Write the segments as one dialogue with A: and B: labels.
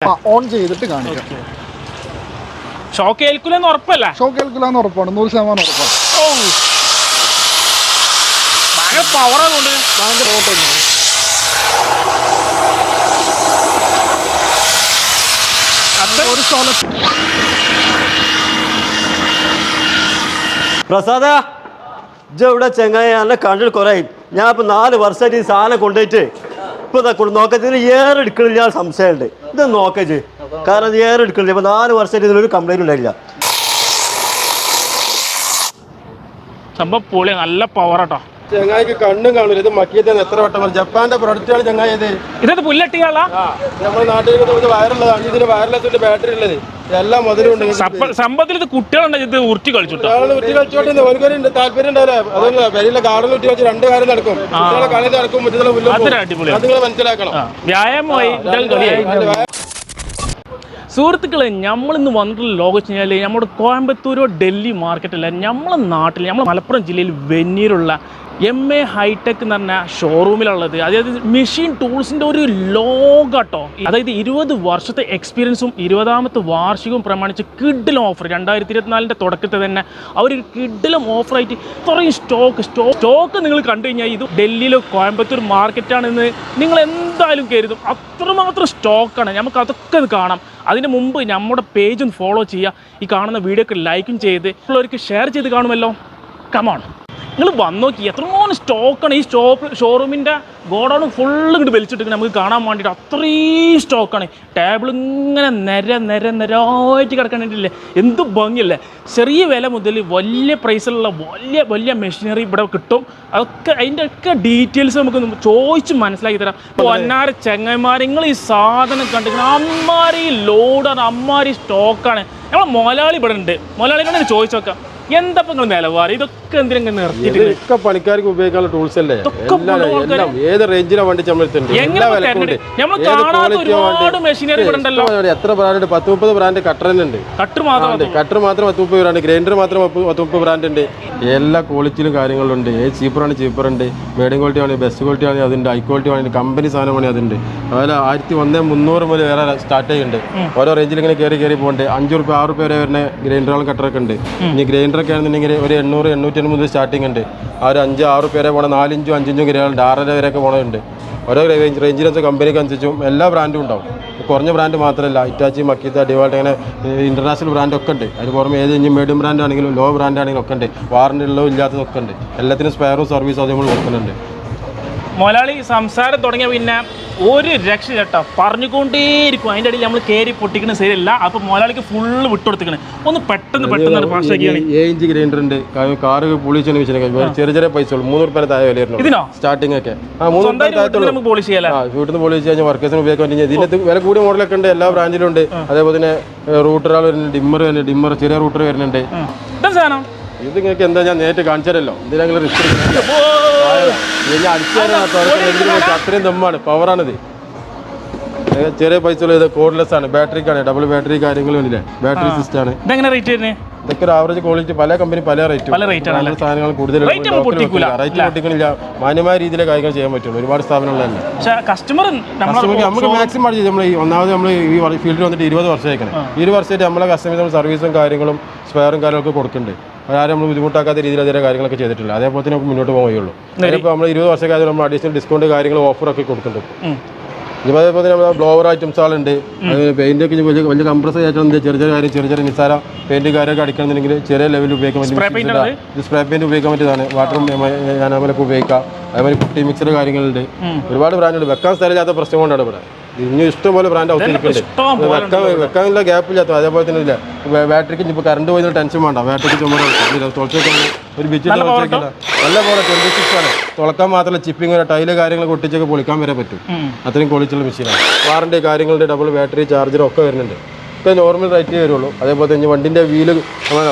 A: On ചെയ്തിട്ട് കാണിക്കാം.
B: Shock ഉറപ്പല്ല?
A: Shock ഉറപ്പാണ്. നൂറ് ശതമാനം ഉറപ്പാണ്.
B: ഓ. ഭയങ്കര പവറാ കൊണ്ട്
A: ഭയങ്കര ഓട്ടം
B: അത്.
A: ഒരു സ്ഥലത്ത്
C: പ്രസാദ ഇജ്ജ ഇവിടെ ചെങ്ങായി എന്നെ കണ്ടിട്ട് കുറേ ഞാൻ ഇപ്പൊ നാല് വർഷമായിട്ട് ഈ സാധനം കൊണ്ടുപോയിട്ട് ഇപ്പൊ ഇതാ നോക്കാം ഇതിന് ഏറെ എടുക്കണില്ല സംശയമുണ്ട്. ഇത് നോക്കച്ച് കാരണം ഏറെ എടുക്കണില്ല. ഇപ്പൊ നാല് വർഷമായിട്ട് ഒരു കംപ്ലൈന്റ് ഉണ്ടായില്ല
B: സംഭവം പൊളി നല്ല പവറാട്ടോ
D: ചങ്ങായിക്ക് കണ്ണും കാണില്ല ഇത് മക്കിയതെന്ന് എത്ര വട്ടം പറഞ്ഞു. ജപ്പാന്റെ പ്രൊഡക്റ്റ് ആണ് ചങ്ങായി ഇത്
B: ഇതത് പുല്ലട്ടിയാളാ
D: നമ്മുടെ നാട്ടിൽ ഇത് വയറുള്ളതാണ്. ഇതിന് വയർലെസ്സിന്റെ ബാറ്ററി ഉള്ളത്. എല്ലാം മുതലും ഉണ്ട്.
B: സംഭവത്തിൽ ഇത് കുട്ടികളുണ്ട്. ഇത് ഉരുട്ടി കളിച്ചോട്ടെ?
D: ഉറ്റി കളിച്ചോട്ടെ ഓരോരുണ്ട് താല്പര്യം ഉണ്ടാവില്ല. അതല്ല വലിയ ഗാർഡൻ ഉറ്റി കളിച്ച് രണ്ട് കാര്യം നടക്കും. കുട്ടികളെ കളി നടക്കും.
B: അടിപൊളിയാണ്.
D: അത് നിങ്ങൾ മനസ്സിലാക്കണം.
B: വ്യായാമമായി സുഹൃത്തുക്കളെ നമ്മളിന്ന് വന്നിട്ടുള്ള ലോകം വെച്ച് കഴിഞ്ഞാൽ നമ്മുടെ കോയമ്പത്തൂരോ ഡൽഹി മാർക്കറ്റല്ല നമ്മളെ നാട്ടിൽ നമ്മളെ മലപ്പുറം ജില്ലയിൽ വെന്നീരുള്ള എം എ ഹൈടെക് എന്ന് പറഞ്ഞ ഷോറൂമിലുള്ളത് അതായത് മെഷീൻ ടൂൾസിന്റെ ഒരു ലോകട്ടോ. അതായത് ഇരുപത് വർഷത്തെ എക്സ്പീരിയൻസും ഇരുപതാമത്തെ വാർഷികവും പ്രമാണിച്ച് കിഡിലും ഓഫർ രണ്ടായിരത്തി ഇരുപത്തിനാലിന്റെ തുടക്കത്തിൽ തന്നെ അവർ കിഡിലും ഓഫറായിട്ട് ഇത്രയും സ്റ്റോക്ക് സ്റ്റോക്ക് സ്റ്റോക്ക് നിങ്ങൾ കണ്ടു കഴിഞ്ഞാൽ ഇത് ഡൽഹിയിലോ കോയമ്പത്തൂർ മാർക്കറ്റാണെന്ന് നിങ്ങൾ എന്തായാലും കരുതും. അത്രമാത്രം സ്റ്റോക്കാണ് നമുക്ക് അതൊക്കെ കാണാം. അതിന് മുമ്പ് നമ്മുടെ പേജ് ഒന്ന് ഫോളോ ചെയ്യുക. ഈ കാണുന്ന വീഡിയോക്ക് ലൈക്കും ചെയ്ത് ഉള്ളവർക്ക് ഷെയർ ചെയ്ത് കാണുമല്ലോ. കമാണ് നിങ്ങൾ വന്ന് നോക്കി എത്രമാനം സ്റ്റോക്കാണ് ഈ സ്റ്റോപ്പ് ഷോറൂമിന്റെ ഗോഡൗൺ ഫുള്ള് ഇങ്ങോട്ട് വലിച്ചിട്ട് നമുക്ക് കാണാൻ വേണ്ടിയിട്ട്. അത്രയും സ്റ്റോക്കാണ് ടേബിൾ ഇങ്ങനെ നിര നിര നിരായിട്ട് കിടക്കണില്ലേ? എന്ത് ഭംഗിയല്ലേ? ചെറിയ വില മുതൽ വലിയ പ്രൈസിലുള്ള വലിയ വലിയ മെഷീനറി ഇവിടെ കിട്ടും. അതൊക്കെ അതിന്റെ ഒക്കെ ഡീറ്റെയിൽസ് നമുക്ക് ചോദിച്ച് മനസ്സിലാക്കി തരാം. പൊന്നാര ചെങ്ങന്മാർ നിങ്ങൾ ഈ സാധനം കണ്ടിരിക്കണം അമ്മാരി ലോഡാണ് അമ്മാരി സ്റ്റോക്കാണ് നമ്മളെ മൊലാളി ഇവിടെ ഉണ്ട്. മൊലാളിനോട് ചോദിച്ചു നോക്കാം. എന്താ നിങ്ങൾ നിലവാരം? ഇതൊക്കെ എന്തിനാ നിർത്തിയിട്ട്
D: പണിക്കാർക്ക് ഉപയോഗിക്കാനുള്ള ടൂൾസ് അല്ലേ? എല്ലാം ഏത് റേഞ്ചിലെ വണ്ടി. ഇഷ്ടം എത്ര ബ്രാൻഡ് പത്ത് മുപ്പത് ബ്രാൻഡ് ഉണ്ട്.
B: കട്ടർ മാത്രം
D: കട്ടർ മാത്രം പത്ത് മുപ്പത് ബ്രാൻഡ് ഗ്രൈൻഡർ മാത്രം പത്ത് മുപ്പത് ബ്രാൻഡ് ഉണ്ട്. എല്ലാ ക്വാളിറ്റിയിലും കാര്യങ്ങളും ഉണ്ട്. ഏത് ചീപ്പറാണ് ചീപ്പർ ഉണ്ട്. മീഡിയം ക്വാളിറ്റി ആണ് ബെസ്റ്റ് ക്വാളിറ്റി ആണ് അതുണ്ട്. ഹൈ ക്വാളിറ്റി ആണ് കമ്പനി സാധനമാണ് അതുണ്ട്. അതുപോലെ ആയിരത്തി ഒന്നേ മുന്നൂറ് മുതൽ വേറെ സ്റ്റാർട്ട് ചെയ്യുന്നുണ്ട്. ഓരോ റേഞ്ചിൽ ഇങ്ങനെ കയറി കയറി പോകുന്നുണ്ട് അഞ്ച് റുപ്യ ആറ് റുപ്യ വരെ വരുന്ന ഗ്രൈൻഡറുകളും കട്ടറൊക്കെ ഉണ്ട്. ഇനി ഗ്രൈൻഡറൊക്കെ ആണെന്നുണ്ടെങ്കിൽ ഒരു എണ്ണൂറ് എണ്ണൂറ്റി അൻപത് സ്റ്റാർട്ടിംഗ് ഉണ്ട്. ആ ഒരു അഞ്ച് ആറ് പേരെ പോകണം നാലിഞ്ചും അഞ്ചിഞ്ചും ഗ്രൈനുണ്ട് ആറര വരെയൊക്കെ പോകണമുണ്ട് ഓരോ റേഞ്ച് റേഞ്ചിനനുസരിച്ച് കമ്പനിക്ക് അനുസരിച്ചും എല്ലാ ബ്രാൻഡും ഉണ്ടാവും. കുറഞ്ഞ ബ്രാൻഡ് മാത്രമല്ല ഇറ്റാച്ചി മക്കീത്ത ഡിവാൾട്ട് അങ്ങനെ ഇന്റർനാഷണൽ ബ്രാൻഡ് ഒക്കെ ഉണ്ട്. അതിന് പുറമെ ഏത് ഇനി മീഡിയം ബ്രാൻഡ് ആണെങ്കിലും ലോ ബ്രാൻഡ് ആണെങ്കിലും ഒക്കെ ഉണ്ട്. വാറണ്ടി ഉള്ളതും ഇല്ലാത്തതൊക്കെ ഉണ്ട്. എല്ലാത്തിനും സ്പെയറും സർവീസും അതേപോലെ കൊടുക്കുന്നുണ്ട്.
B: മൊലാളി സംസാരം തുടങ്ങിയ പിന്നെ ഒരു രക്ഷ ചേട്ടാ പറഞ്ഞുകൊണ്ടേയിരിക്കും. അതിന്റെ ഇടയിൽ നമ്മൾ കയറി പൊട്ടിക്കുന്ന ശരിയല്ല അപ്പൊ മോലാളിക്ക് ഫുള്ള് വിട്ടുകൊടുത്തിക്കണ് ഒന്ന് പെട്ടെന്ന് പെട്ടെന്ന് പാസ്സാക്കിയാണ്
D: ഏ ഇഞ്ച് ഗ്രൈൻഡർ ഉണ്ട്. കാറ് പൊളിച്ചതിന് വിഷയം ചെറിയ ചെറിയ പൈസ മൂന്ന് റുപ്യ താഴെ വില വരുന്നുള്ളൂ.
B: ഇതിനോ?
D: സ്റ്റാർട്ടിംഗ് ഒക്കെ. ആ മൂന്ന് റുപ്യ
B: വീട്ടിൽ പോളിഷ് ചെയ്യാലോ?
D: ആ വീട്ടിൽ നിന്ന് പോളിച്ച് കഴിഞ്ഞാൽ വർക്കേഴ്സിന് ഉപയോഗിക്കാൻ പറ്റും ഇതിനകത്ത് വില കൂടിയ മോഡലൊക്കെ ഉണ്ട്. എല്ലാ ബ്രാഞ്ചിലും ഉണ്ട്. അതേപോലെ തന്നെ റൂട്ടറുകൾ വരുന്നുണ്ട്. ഡിമ്മർ വരുന്നുണ്ട്. ഡിമ്മർ ചെറിയ റൂട്ടർ വരുന്നുണ്ട്.
B: സാധനം?
D: ഇത് നിങ്ങൾക്ക് എന്താ ഞാൻ നേരിട്ട് കാണിച്ചാലല്ലോ? എന്തിനാ റിസ്ക് ഞാൻ അടിച്ചു അത്രയും ദമ്മാണ് പവറാണിത് ചെറിയ പൈസ ഉള്ളത് കോഡ്ലെസ് ആണ് ബാറ്ററിക്കാണ് ഡബിൾ ബാറ്ററി കാര്യങ്ങളും ഇല്ലേ ബാറ്ററി സിസ്റ്റം ആണ്.
B: ഇതെങ്ങനെ റേറ്റ് വരുന്നത്
D: ഇതൊക്കെ ഒരു ആവറേജ് ക്വാളിറ്റി പല കമ്പനി പല റേറ്റ്? സാധനങ്ങൾ കൂടുതൽ റേറ്റ് പൊട്ടിക്കില്ല മാന്യമായ രീതിയിലെ കാര്യങ്ങൾ ചെയ്യാൻ പറ്റുള്ളൂ. ഒരുപാട്
B: കസ്റ്റമർ
D: കസ്റ്റമർക്ക് നമുക്ക് മാക്സിമം ചെയ്ത് നമ്മൾ ഈ ഒന്നാമത് നമ്മൾ ഈ ഫീൽഡിൽ വന്നിട്ട് ഇരുപത് വർഷമായിരിക്കണം ഇരുപത് വർഷമായിട്ട് നമ്മളെ കസ്റ്റമേഴ്സ് സർവീസും കാര്യങ്ങളും സ്പെയറും കാര്യങ്ങളൊക്കെ കൊടുക്കുന്നുണ്ട് ആരും നമ്മൾ ബുദ്ധിമുട്ടാക്കാത്ത രീതിയിൽ അതിന്റെ കാര്യങ്ങളൊക്കെ ചെയ്തിട്ടില്ല. അതേപോലെ തന്നെ നമുക്ക് മുന്നോട്ട് പോകാൻ കഴിയുള്ളൂ. അതിപ്പോൾ നമ്മൾ ഇരുപത് വർഷമൊക്കെ നമ്മൾ അഡീഷണൽ ഡിസ്കൗണ്ട് കാര്യങ്ങൾ ഓഫറൊക്കെ കൊടുക്കുന്നുണ്ട് ഇപ്പോൾ അതേപോലെ തന്നെ നമ്മുടെ ബ്ലോവർ ഐറ്റംസ് ആളുണ്ട്. പെയിന്റ് ഒക്കെ വലിയ വലിയ കംപ്രസ് ആയിട്ടുണ്ട് ചെറിയ ചെറിയ കാര്യം ചെറിയ ചെറിയ നിസ്സാര പെയിന്റ് കാര്യമൊക്കെ അടിക്കണമെന്നുണ്ടെങ്കിൽ ചെറിയ ലെവലിൽ ഉപയോഗിക്കാൻ പറ്റും ഇത് സ്പ്രേ പെയിന്റ് ഉപയോഗിക്കാൻ പറ്റിയതാണ്. വാട്ടർ ഞാനമലൊക്കെ ഉപയോഗിക്കാം. അതേപോലെ കുട്ടി മിക്സർ കാര്യങ്ങളുണ്ട്. ഒരുപാട് ബ്രാൻഡുണ്ട് വെക്കാൻ സ്ഥലമില്ലാത്ത പ്രശ്നം കൊണ്ടാണ് ഇവിടെ. ഇനി ഇഷ്ടംപോലെ ബ്രാൻഡ് അവതരിക്കുന്നുണ്ട് വെക്കാൻ വെക്കാനുള്ള ഗ്യാപ്പില്ലാത്ത അതേപോലെ തന്നെ ഇല്ല. ബാറ്ററിക്ക് ഇനി കറണ്ട് പോയി ടെൻഷൻ വേണ്ട. ബാറ്ററിക്ക് ചുമ ഒരു തുളച്ചേക്കില്ല നല്ല പോലെ ട്വന്റി സിക്സ് ആണ്. തുളക്കാൻ മാത്രമല്ല ചിപ്പിംഗ് ടൈൽ കാര്യങ്ങൾ ഒട്ടിച്ചൊക്കെ പൊളിക്കാൻ വരെ പറ്റും. അത്രയും ക്വാളിറ്റിയുള്ള മെഷീനാണ് വാറണ്ടി കാര്യങ്ങളുടെ ഡബിൾ ബാറ്ററി ചാർജർ ഒക്കെ വരുന്നുണ്ട്. ഒക്കെ നോർമൽ റേറ്റ് വരുള്ളൂ. അതേപോലെ തന്നെ വണ്ടിന്റെ വീൽ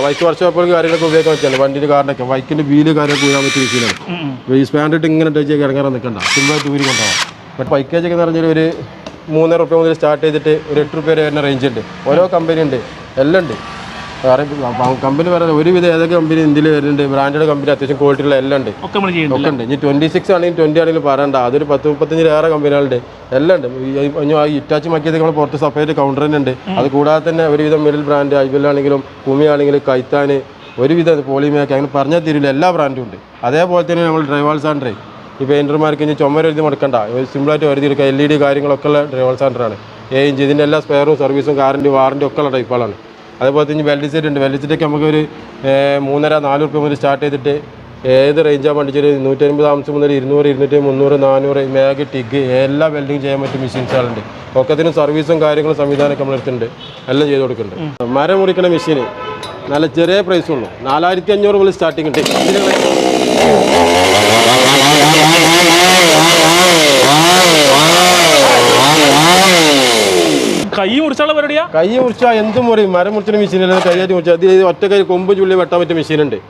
D: ബൈക്ക് വർക്ക്ഷോപ്പുകൾ കാര്യങ്ങളൊക്കെ ഉപയോഗിക്കാൻ പറ്റില്ല. വണ്ടിന്റെ കാറിനൊക്കെ വൈക്കിന്റെ വീൽ കാര്യങ്ങൾ ഉപയോഗിക്കാൻ പറ്റിയ മെഷീനാണ് ഈ സ്പാൻഡിട്ട് ഇങ്ങനെ ടച്ച് ഇറങ്ങാൻ നിൽക്കണ്ട. സിമ്പിളായിട്ട് ഊരി കൊണ്ടാവാം ബട്ട് പൈക്കേജൊക്കെ എന്ന് പറഞ്ഞാൽ ഒരു മൂന്നര റുപ്യ മുതൽ സ്റ്റാർട്ട് ചെയ്തിട്ട് ഒരു എട്ട് റുപ്യ വരെ വരുന്ന റേഞ്ച് ഉണ്ട്. ഓരോ കമ്പനി ഉണ്ട്. എല്ലാം ഉണ്ട്. കമ്പനി പറയുന്നത് ഒരുവിധം ഏതൊക്കെ കമ്പനി ഇന്ത്യയിൽ വരുന്നുണ്ട് ബ്രാൻഡഡ് കമ്പനി അത്യാവശ്യം ക്വാളിറ്റി ഉള്ള എല്ലാം ഉണ്ട്.
B: ഒക്കെ
D: ഉണ്ട്. ഇനി ട്വന്റി സിക്സ് ആണെങ്കിലും ട്വന്റി ആണെങ്കിലും പറയണ്ട. അതൊരു പത്ത് മുപ്പത്തഞ്ചിലേറെ കമ്പനികളുണ്ട് എല്ലാം ഉണ്ട്. ആ ഇറ്റാച്ചി മാക്കിയത് നമ്മൾ പുറത്ത് സെപ്പറേറ്റ് കൗണ്ടർ തന്നെ ഉണ്ട്. അത് കൂടാതെ തന്നെ ഒരുവിധം മിഡിൽ ബ്രാൻഡ് ഐബിലാണെങ്കിലും ഭൂമി ആണെങ്കിലും കൈത്താന് ഒരുവിധം പോളിമേക്ക് അങ്ങനെ പറഞ്ഞാൽ തീരില്ല. എല്ലാ ബ്രാൻഡും ഉണ്ട്. അതേപോലെ തന്നെ നമ്മൾ ഡ്രൈവർ സാൻഡ്രേ ഈ പെയിന്റർമാർക്ക് ഇനി ചുമ എഴുതി മുടക്കണ്ട. സിമ്പിളായിട്ട് വരുതി എടുക്കുക. എൽ ഇ ഡി കാര്യങ്ങളൊക്കെ ഉള്ള ഡ്രൈവർ സാൻഡറാണ് ഏ ഇഞ്ച് ഇതിന്റെ എല്ലാ സ്പെയറും സർവീസും കാറിന്റെ വാറന്റി ഒക്കെ ഉള്ള ടൈപ്പുകളാണ് അതേപോലെ തന്നെ വെൽഡ് സെറ്റ് ഉണ്ട്. വെൽഡ് സെറ്റൊക്കെ നമുക്ക് ഒരു ഏർ, മൂന്നര നാല് റുപ്യ മുതൽ സ്റ്റാർട്ട് ചെയ്തിട്ട് ഏത് റേഞ്ചാണ് പഠിച്ചൊരു നൂറ്റൻപത് അംശം മുതൽ ഇരുന്നൂറ് ഇരുന്നൂറ്റി മുന്നൂറ് നാനൂറ് മേഗ് ടിഗ് എല്ലാ വെൽഡിങ് ചെയ്യാൻ പറ്റിയ മെഷീൻസുകളുണ്ട് ഒക്കത്തിനും സർവീസും കാര്യങ്ങളും സംവിധാനമൊക്കെ നമ്മൾ എടുത്തിട്ടുണ്ട് എല്ലാം ചെയ്ത് കൊടുക്കുന്നുണ്ട്. മരം മുറിക്കണ മെഷീന് നല്ല ചെറിയ പ്രൈസ് ഉള്ളൂ. നാലായിരത്തി അഞ്ഞൂറ് മുതൽ സ്റ്റാർട്ടിംഗ് ഉണ്ട്.
B: കൈ മുറിച്ചുള്ള പരിപാടിയാ?
D: കൈ മുറിച്ചാ എന്തും മുറിയും. മരം മുറിച്ചിട്ട് മെഷീൻ അല്ല കൈയാറ്റി മുറിച്ചാൽ അത് ഒറ്റ കൈ കൊമ്പ് ചുള്ളി വെട്ടാൻ പറ്റിയ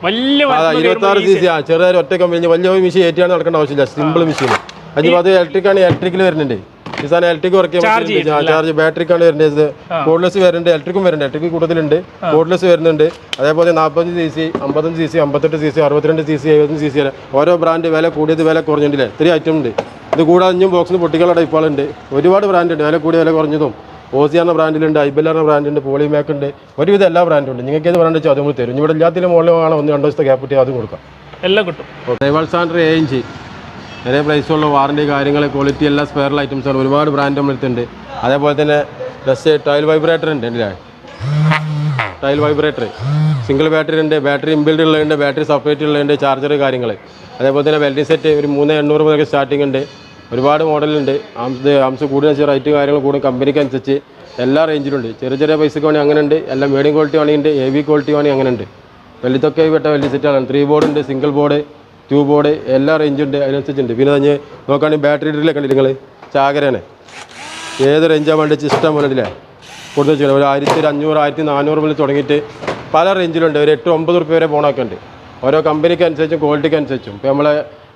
B: വലിയ
D: അതാ
B: മരത്തിൽ
D: ഇരുപത്തി ആറ് സി സി ആ. ചെറുതായി ഒറ്റ കമ്പനി വലിയ മെഷീൻ ഏറ്റിയാണ് നടക്കേണ്ട ആവശ്യമില്ല. സിമ്പിൾ മെഷീൻ അതിപ്പോ അത് ഇലക്ട്രിക് ആണ് ഇലക്ട്രിക്കിൽ വരുന്നുണ്ട്. സാധനം ഇലക്ട്രിക് വർക്ക് ചെയ്യാൻ ചാർജ് ബാറ്ററിക്കാണ് വരുന്നത്. കോഡ്ലെസ് വരുന്നുണ്ട്. ഇലക്ട്രിക്കും വരുന്നുണ്ട്. ഇലക്ട്രിക് കൂടുതലുണ്ട് കോഡ്ലെസ് വരുന്നുണ്ട്. അതേപോലെ നാൽപ്പത്തഞ്ച് സി സി അമ്പത്തഞ്ച് സി സി അമ്പത്തെട്ട് സി സി അറുപത്തിരണ്ട് സി സി എഴുപത്തഞ്ച് സി സി വരെ ഓരോ ബ്രാൻഡ് വില കൂടിയത് വില കുറഞ്ഞിട്ടില്ലേ? ഇത്രയും ഐറ്റം ഉണ്ട്. ഇത് കൂടാതെ അഞ്ചും ബോക്സിന് പൊട്ടിക്കുള്ള ടൈപ്പുകളുണ്ട് ഒരുപാട് ബ്രാൻഡ് ഉണ്ട്. വില കൂടിയ വില കുറഞ്ഞതും. ഓസി എന്ന ബ്രാൻഡിലുണ്ട് എന്ന ബ്രാൻഡുണ്ട് പോളിമാക്ക് ഉണ്ട്. ഒരുവിധം എല്ലാ ബ്രാൻഡും ഉണ്ട്. നിങ്ങൾക്ക് ഏത് ബ്രാൻഡ് വെച്ചാൽ അത് തരും. ഇവിടെ എല്ലാത്തിലും മുകളിൽ വേണം ഒന്ന് രണ്ട് ദിവസത്തെ ഗ്യാപ്പ് കിട്ടിയാൽ അത് കൊടുക്കാം.
B: എല്ലാം കിട്ടും.
D: ഡ്രൈവർ സാൻഡർ ഏ ഇഞ്ച് ചെറിയ പ്രൈസുള്ള വാറണ്ടി കാര്യങ്ങൾ ക്വാളിറ്റി എല്ലാ സ്പെയർ ഐറ്റംസാണ് ഒരുപാട് ബ്രാൻഡ് നമ്മളെടുത്തുണ്ട് അതേപോലെ തന്നെ ഡ്രസ് ടൈൽ വൈബ്രേറ്റർ ഉണ്ട് അല്ലേ ടൈൽ വൈബ്രേറ്റർ സിംഗിൾ ബാറ്ററി ഉണ്ട് ബാറ്ററി ഇൻബിൽഡ് ഉള്ളതുണ്ട് ബാറ്ററി സെപ്പറേറ്റ് ഉള്ളതുണ്ട് ചാർജർ കാര്യങ്ങൾ അതേപോലെ തന്നെ വെൽഡിംഗ് സെറ്റ് ഒരു മൂന്ന് എണ്ണൂറ് മുതൽ സ്റ്റാർട്ടിംഗ് ഉണ്ട്. ഒരുപാട് മോഡലുണ്ട് ആംസ് ആംസ് കൂടുതൽ റേറ്റ് കാര്യങ്ങൾ കൂടും. കമ്പനിക്ക് അനുസരിച്ച് എല്ലാ റേഞ്ചിലുണ്ട് ചെറിയ ചെറിയ പൈസക്ക് വേണമെങ്കിൽ അങ്ങനെ ഉണ്ട്. എല്ലാം മീഡിയം ക്വാളിറ്റി വേണമെങ്കിൽ ഉണ്ട്. വി ക്വാളിറ്റി വേണമെങ്കിൽ അങ്ങനെ ഉണ്ട്. വലുതൊക്കെ പെട്ട വലിയ സെറ്റാണ് ത്രീ ബോർഡ് ഉണ്ട് സിംഗിൾ ബോർഡ് ടു ബോർഡ് എല്ലാ റേഞ്ചുണ്ട് അതിനനുസരിച്ചുണ്ട് പിന്നെ തന്നെ നോക്കുകയാണെങ്കിൽ ബാറ്ററി ഡ്രില്ലേ കണ്ടില്ല നിങ്ങൾ ചാകരയാണ്. ഏത് റേഞ്ചാണ് വേണ്ടി ഇഷ്ടം പോലെ ഇല്ലേ കൊടുത്തു ഒരു ആയിരത്തി ഒരു അഞ്ഞൂറ് ആയിരത്തി നാനൂറ് മുതൽ തുടങ്ങിയിട്ട് പല റേഞ്ചിലുണ്ട് ഒരു എട്ട് ഒമ്പത് റുപ്യ വരെ ഫോണൊക്കെ ഉണ്ട്. ഓരോ കമ്പനിക്ക് അനുസരിച്ചും ക്വാളിറ്റിക്ക് അനുസരിച്ചും. ഇപ്പോൾ നമ്മളെ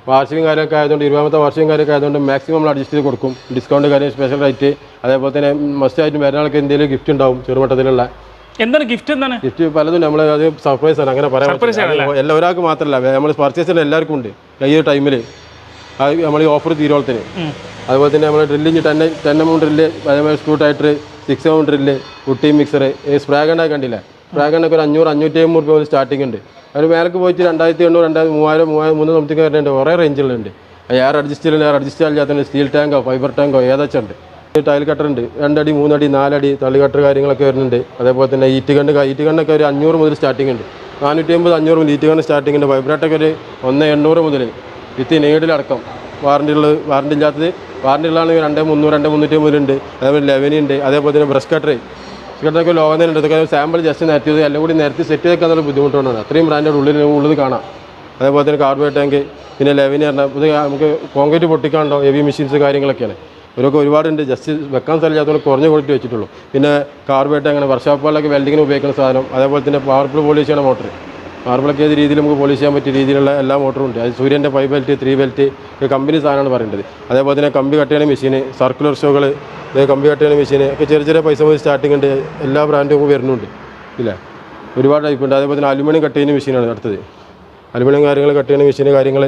D: വാർഷികം കാര്യമൊക്കെ ആയതുകൊണ്ട് ഇരുപതാമത്തെ വാർഷികം കാര്യമൊക്കെ ആയതുകൊണ്ട് മാക്സിമം നമ്മൾ അഡ്ജസ്റ്റ് ചെയ്ത് കൊടുക്കും. ഡിസ്കൗണ്ട് കാര്യം സ്പെഷ്യൽ റേറ്റ് അതേപോലെ തന്നെ മസ്റ്റ് ആയിട്ട് വരുന്ന ആൾക്ക് എന്തെങ്കിലും ഗിഫ്റ്റ് ഉണ്ടാവും ചെറുമട്ടത്തിലുള്ള
B: എന്താണ് ഗിഫ്റ്റ് എന്താണ്?
D: ഗിഫ്റ്റ് പലതും നമ്മൾ അത് സർപ്രൈസ് ആണ് അങ്ങനെ പറയാം എല്ലാ ഒരാൾക്ക് മാത്രമല്ല നമ്മൾ പർച്ചേസ് ചെയ്യുന്ന എല്ലാവർക്കും ഉണ്ട്. ഈ ടൈമിൽ നമ്മൾ ഈ ഓഫർ തീരോളത്തിന് അതുപോലെ തന്നെ നമ്മൾ ഡ്രില്ലിങ് ടെൻ ടെൻ എമൗണ്ട് ഡ്രില്ല് അതേപോലെ സ്ക്രൂ ടൈറ്റർ സിക്സ് എമൗണ്ട് ഡ്രില്ല് കുട്ടി മിക്സർ ഈ സ്പ്രാഗണ്ണ കണ്ടില്ല? സ്പ്രാഗണ്ണൊക്കെ ഒരു അഞ്ഞൂറ് അഞ്ഞൂറ്റി അമ്പത് രൂപ സ്റ്റാർട്ടിംഗ് ഉണ്ട്. അതിന് മേലേക്ക് പോയിട്ട് രണ്ടായിരത്തി എണ്ണൂറ് രണ്ടായിരത്തി മൂവായിരം മൂവായിരം മൂന്ന് സംതിങ് വരുന്നുണ്ട് കുറേ റേഞ്ചിലുണ്ട് എയർ അഡ്ജസ്റ്റ് ചെയ്യുന്ന എയർ അഡ്ജസ്റ്റ് ചെയ്യാത്ത സ്റ്റീൽ ടാങ്കോ ഫൈബർ ടാങ്കോ ഉണ്ട്. ടൈൽ കട്ടർ ഉണ്ട്. രണ്ടടി മൂന്നടി നാലടി തള്ളി കട്ടർ കാര്യങ്ങളൊക്കെ വരുന്നുണ്ട്. അതേപോലെ തന്നെ ഈറ്റ് കണ്ട് ഈറ്റ് കണ്ണൊക്കെ ഒരു അഞ്ഞൂറ് മുതൽ സ്റ്റാർട്ടിംഗ് ഉണ്ട്. നാനൂറ്റി അമ്പത് അഞ്ഞൂറ് മുതൽ ഈറ്റ് കണ്ണ് സ്റ്റാർട്ടിംഗ് ഉണ്ട്. വൈബ്രേറ്റൊക്കെ ഒരു ഒന്ന് എണ്ണൂറ് മുതൽ. വിത്ത് നേടിലടക്കം വാറണ്ടി ഉള്ളത് വാറണ്ടി ഇല്ലാത്തത് വാറണ്ടി ഉള്ളതാണെങ്കിൽ രണ്ട് മുന്നൂറ് രണ്ട് മുന്നൂറ്റി ഉണ്ട് അതേപോലെ ലെവനി ഉണ്ട്. അതേപോലെ തന്നെ ബ്രഷ് കട്ടർ തന്നെ ഉണ്ട്. ഇതൊക്കെ സാമ്പിൾ ജസ്റ്റ് നിരത്തിയത് എല്ലാം കൂടി നിരത്തി സെറ്റ് ചെയ്തൊക്കെ എന്നുള്ള ബുദ്ധിമുട്ടുകൊണ്ടാണ് അത്രയും ബ്രാൻഡ് ഉള്ളിൽ ഉള്ളത് കാണാം. അതേപോലെ തന്നെ കാർഡ് ടാങ്ക് പിന്നെ ലെവനി പറഞ്ഞാൽ ഇത് നമുക്ക് കോൺക്രീറ്റ് പൊട്ടിക്കാണ്ടോ ഹെവി മെഷീൻസ് കാര്യങ്ങളൊക്കെയാണ്. ഇവരൊക്കെ ഒരുപാടുണ്ട്. ജസ്റ്റ് വെക്കാൻ സ്ഥലമില്ലാത്തതുകൊണ്ട് കുറഞ്ഞ ക്വാളിറ്റി വെച്ചിട്ടുള്ളൂ. പിന്നെ കാർബേറ്റ് അങ്ങനെ വർഷാപ്പുകളിലൊക്കെ വെൽഡിങ്ങിന് ഉപയോഗിക്കുന്ന സാധനം. അതേപോലെ തന്നെ പവർഫുൾ പോളിഷ് ചെയ്യണ മോട്ടർ മാർബിളൊക്കെ ഏത് രീതിയിൽ നമുക്ക് പോളിഷ് ചെയ്യാൻ പറ്റിയ രീതിയിലുള്ള എല്ലാ മോട്ടറും ഉണ്ട്. അത് സൂര്യന്റെ ഫൈവ് ബെൽറ്റ് ത്രീ ബെൽറ്റ് ഒരു കമ്പനി സാധനമാണ് പറയേണ്ടത് അതേപോലെ തന്നെ കമ്പി കട്ട് ചെയ്യുന്ന മെഷീൻ സർക്കുലർ ഷോകൾ കമ്പി കട്ട് ചെയ്യുന്ന മെഷീൻ ഒക്കെ ചെറിയ ചെറിയ പൈസ മുതൽ സ്റ്റാർട്ടിംഗ് ഉണ്ട്. എല്ലാ ബ്രാൻഡും വരുന്നുണ്ട്. ഇല്ല? ഒരുപാട് ടൈപ്പ് ഉണ്ട്. അതേപോലെ തന്നെ അലുമിനിയം കട്ട് ചെയ്യുന്ന മെഷീനാണ് അടുത്തത്. അലുമിനിയം കാര്യങ്ങൾ കട്ട് ചെയ്യുന്ന മെഷീൻ കാര്യങ്ങൾ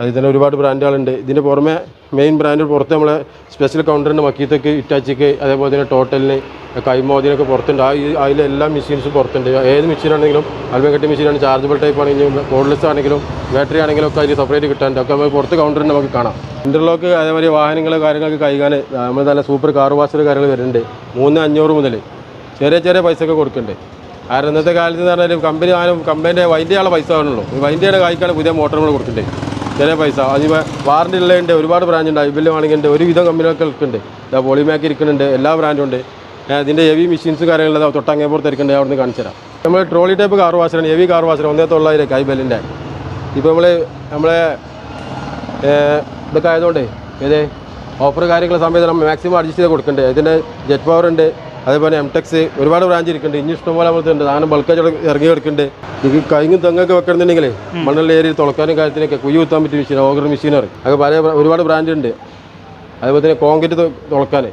D: അതിൽ തന്നെ ഒരുപാട് ബ്രാൻഡുകളുണ്ട്. ഇതിന്റെ പുറമെ മെയിൻ ബ്രാൻഡ് പുറത്ത് നമ്മൾ സ്പെഷ്യൽ കൗണ്ടറിന്റെ മക്കീത്തക്ക് ഇറ്റാച്ചിക്ക് അതേപോലെ തന്നെ ടോട്ടലിന് കൈമോദിനൊക്കെ പുറത്തുണ്ട്. ആ ഈ- അതിലെ എല്ലാ മെഷീൻസും പുറത്തുണ്ട്. ഏത് മെഷീനാണെങ്കിലും അൽബം മെഷീൻ മെഷീനാണ് ചാർജബിൾ ടൈപ്പ് ആണെങ്കിലും കോഡ്ലെസ് ആണെങ്കിലും ബാറ്ററി ആണെങ്കിലും ഒക്കെ അതിൽ സെപ്പറേറ്റ് കിട്ടാനുണ്ട്. ഒക്കെ നമുക്ക് പുറത്ത് കൗണ്ടറിന് നമുക്ക് കാണാം. ഇന്റർലോക്ക് അതേപോലെ വാഹനങ്ങൾ കാര്യങ്ങളൊക്കെ കൈകാൻ നമ്മൾ നല്ല സൂപ്പർ കാർ വാഷർ കാര്യങ്ങൾ വരുന്നുണ്ട്. മൂന്ന് അഞ്ഞൂറ് മുതൽ ചെറിയ ചെറിയ പൈസ ഒക്കെ കൊടുക്കുന്നുണ്ട്. കാരണം ഇന്നത്തെ കാലത്ത് എന്ന് പറഞ്ഞാൽ കമ്പനി ആണ് കമ്പനിന്റെ വൈന്റെ ആളെ പൈസ വേണമല്ലോ വൈന്റെ വൈൻഡ് ചെയ്യണ കായ്ക്കാണ് പുതിയ മോട്ടറുകൾ കൊടുക്കുന്നുണ്ട്. ചെറിയ പൈസ. അതിപ്പോൾ വാറണ്ടി ഉള്ളതുണ്ട് ഒരുപാട് ബ്രാൻഡ് ഉണ്ട്. ഐബിൽ വേണമെങ്കിൽ ഒരുവിധം കമ്പനികളൊക്കെ ഇരിക്കുന്നുണ്ട് ഇതാ പോളിമാക്ക് ഇരിക്കുന്നുണ്ട്. എല്ലാ ബ്രാൻഡും ഉണ്ട്. ഇതിന്റെ ഹെവി മെഷീൻസ് കാര്യങ്ങളുള്ളത് തൊട്ടങ്ങേപ്പുറത്ത് ഇരിക്കുന്നുണ്ട്. അവിടെ നിന്ന് കാണിച്ചു തരാം. നമ്മൾ ട്രോളി ടൈപ്പ് കാർ വാഷറാണ് ഹെവി കാർ വാഷർ ഒന്നേ തൊള്ളായിരം കൈബലിന്റെ ഇപ്പോൾ നമ്മൾ നമ്മളെ ഇതൊക്കെ ആയതുകൊണ്ട് ഏത്? ഓഫർ കാര്യങ്ങൾ സമയത്ത് നമ്മൾ മാക്സിമം അഡ്ജസ്റ്റ് ചെയ്ത് കൊടുക്കുന്നുണ്ട് ഇതിന്റെ ജെറ്റ് പവർ ഉണ്ട്. അതേപോലെ എം ടെക്സ് ഒരുപാട് ബ്രാഞ്ച് ഇരിക്കുന്നുണ്ട്. ഇനി ഇഷ്ടംപോലെ ഉണ്ട് സാധനം ബൾക്കായിട്ട് ഇറങ്ങി കിടക്കുന്നുണ്ട്. ഇത് കൈങ്ങും തെങ്ങൊക്കെ വെക്കണമെന്നുണ്ടെങ്കിൽ മണ്ണുള്ള ഏരിയയിൽ തുളക്കാനും കാര്യത്തിനൊക്കെ കുഴി കുത്താൻ പറ്റിയ മെഷീൻ ഓഗർ മെഷീനറി അതൊക്കെ പല ഒരുപാട് ബ്രാൻഡ് ഉണ്ട്. അതേപോലെ തന്നെ കോൺക്രീറ്റ് തുളക്കാൻ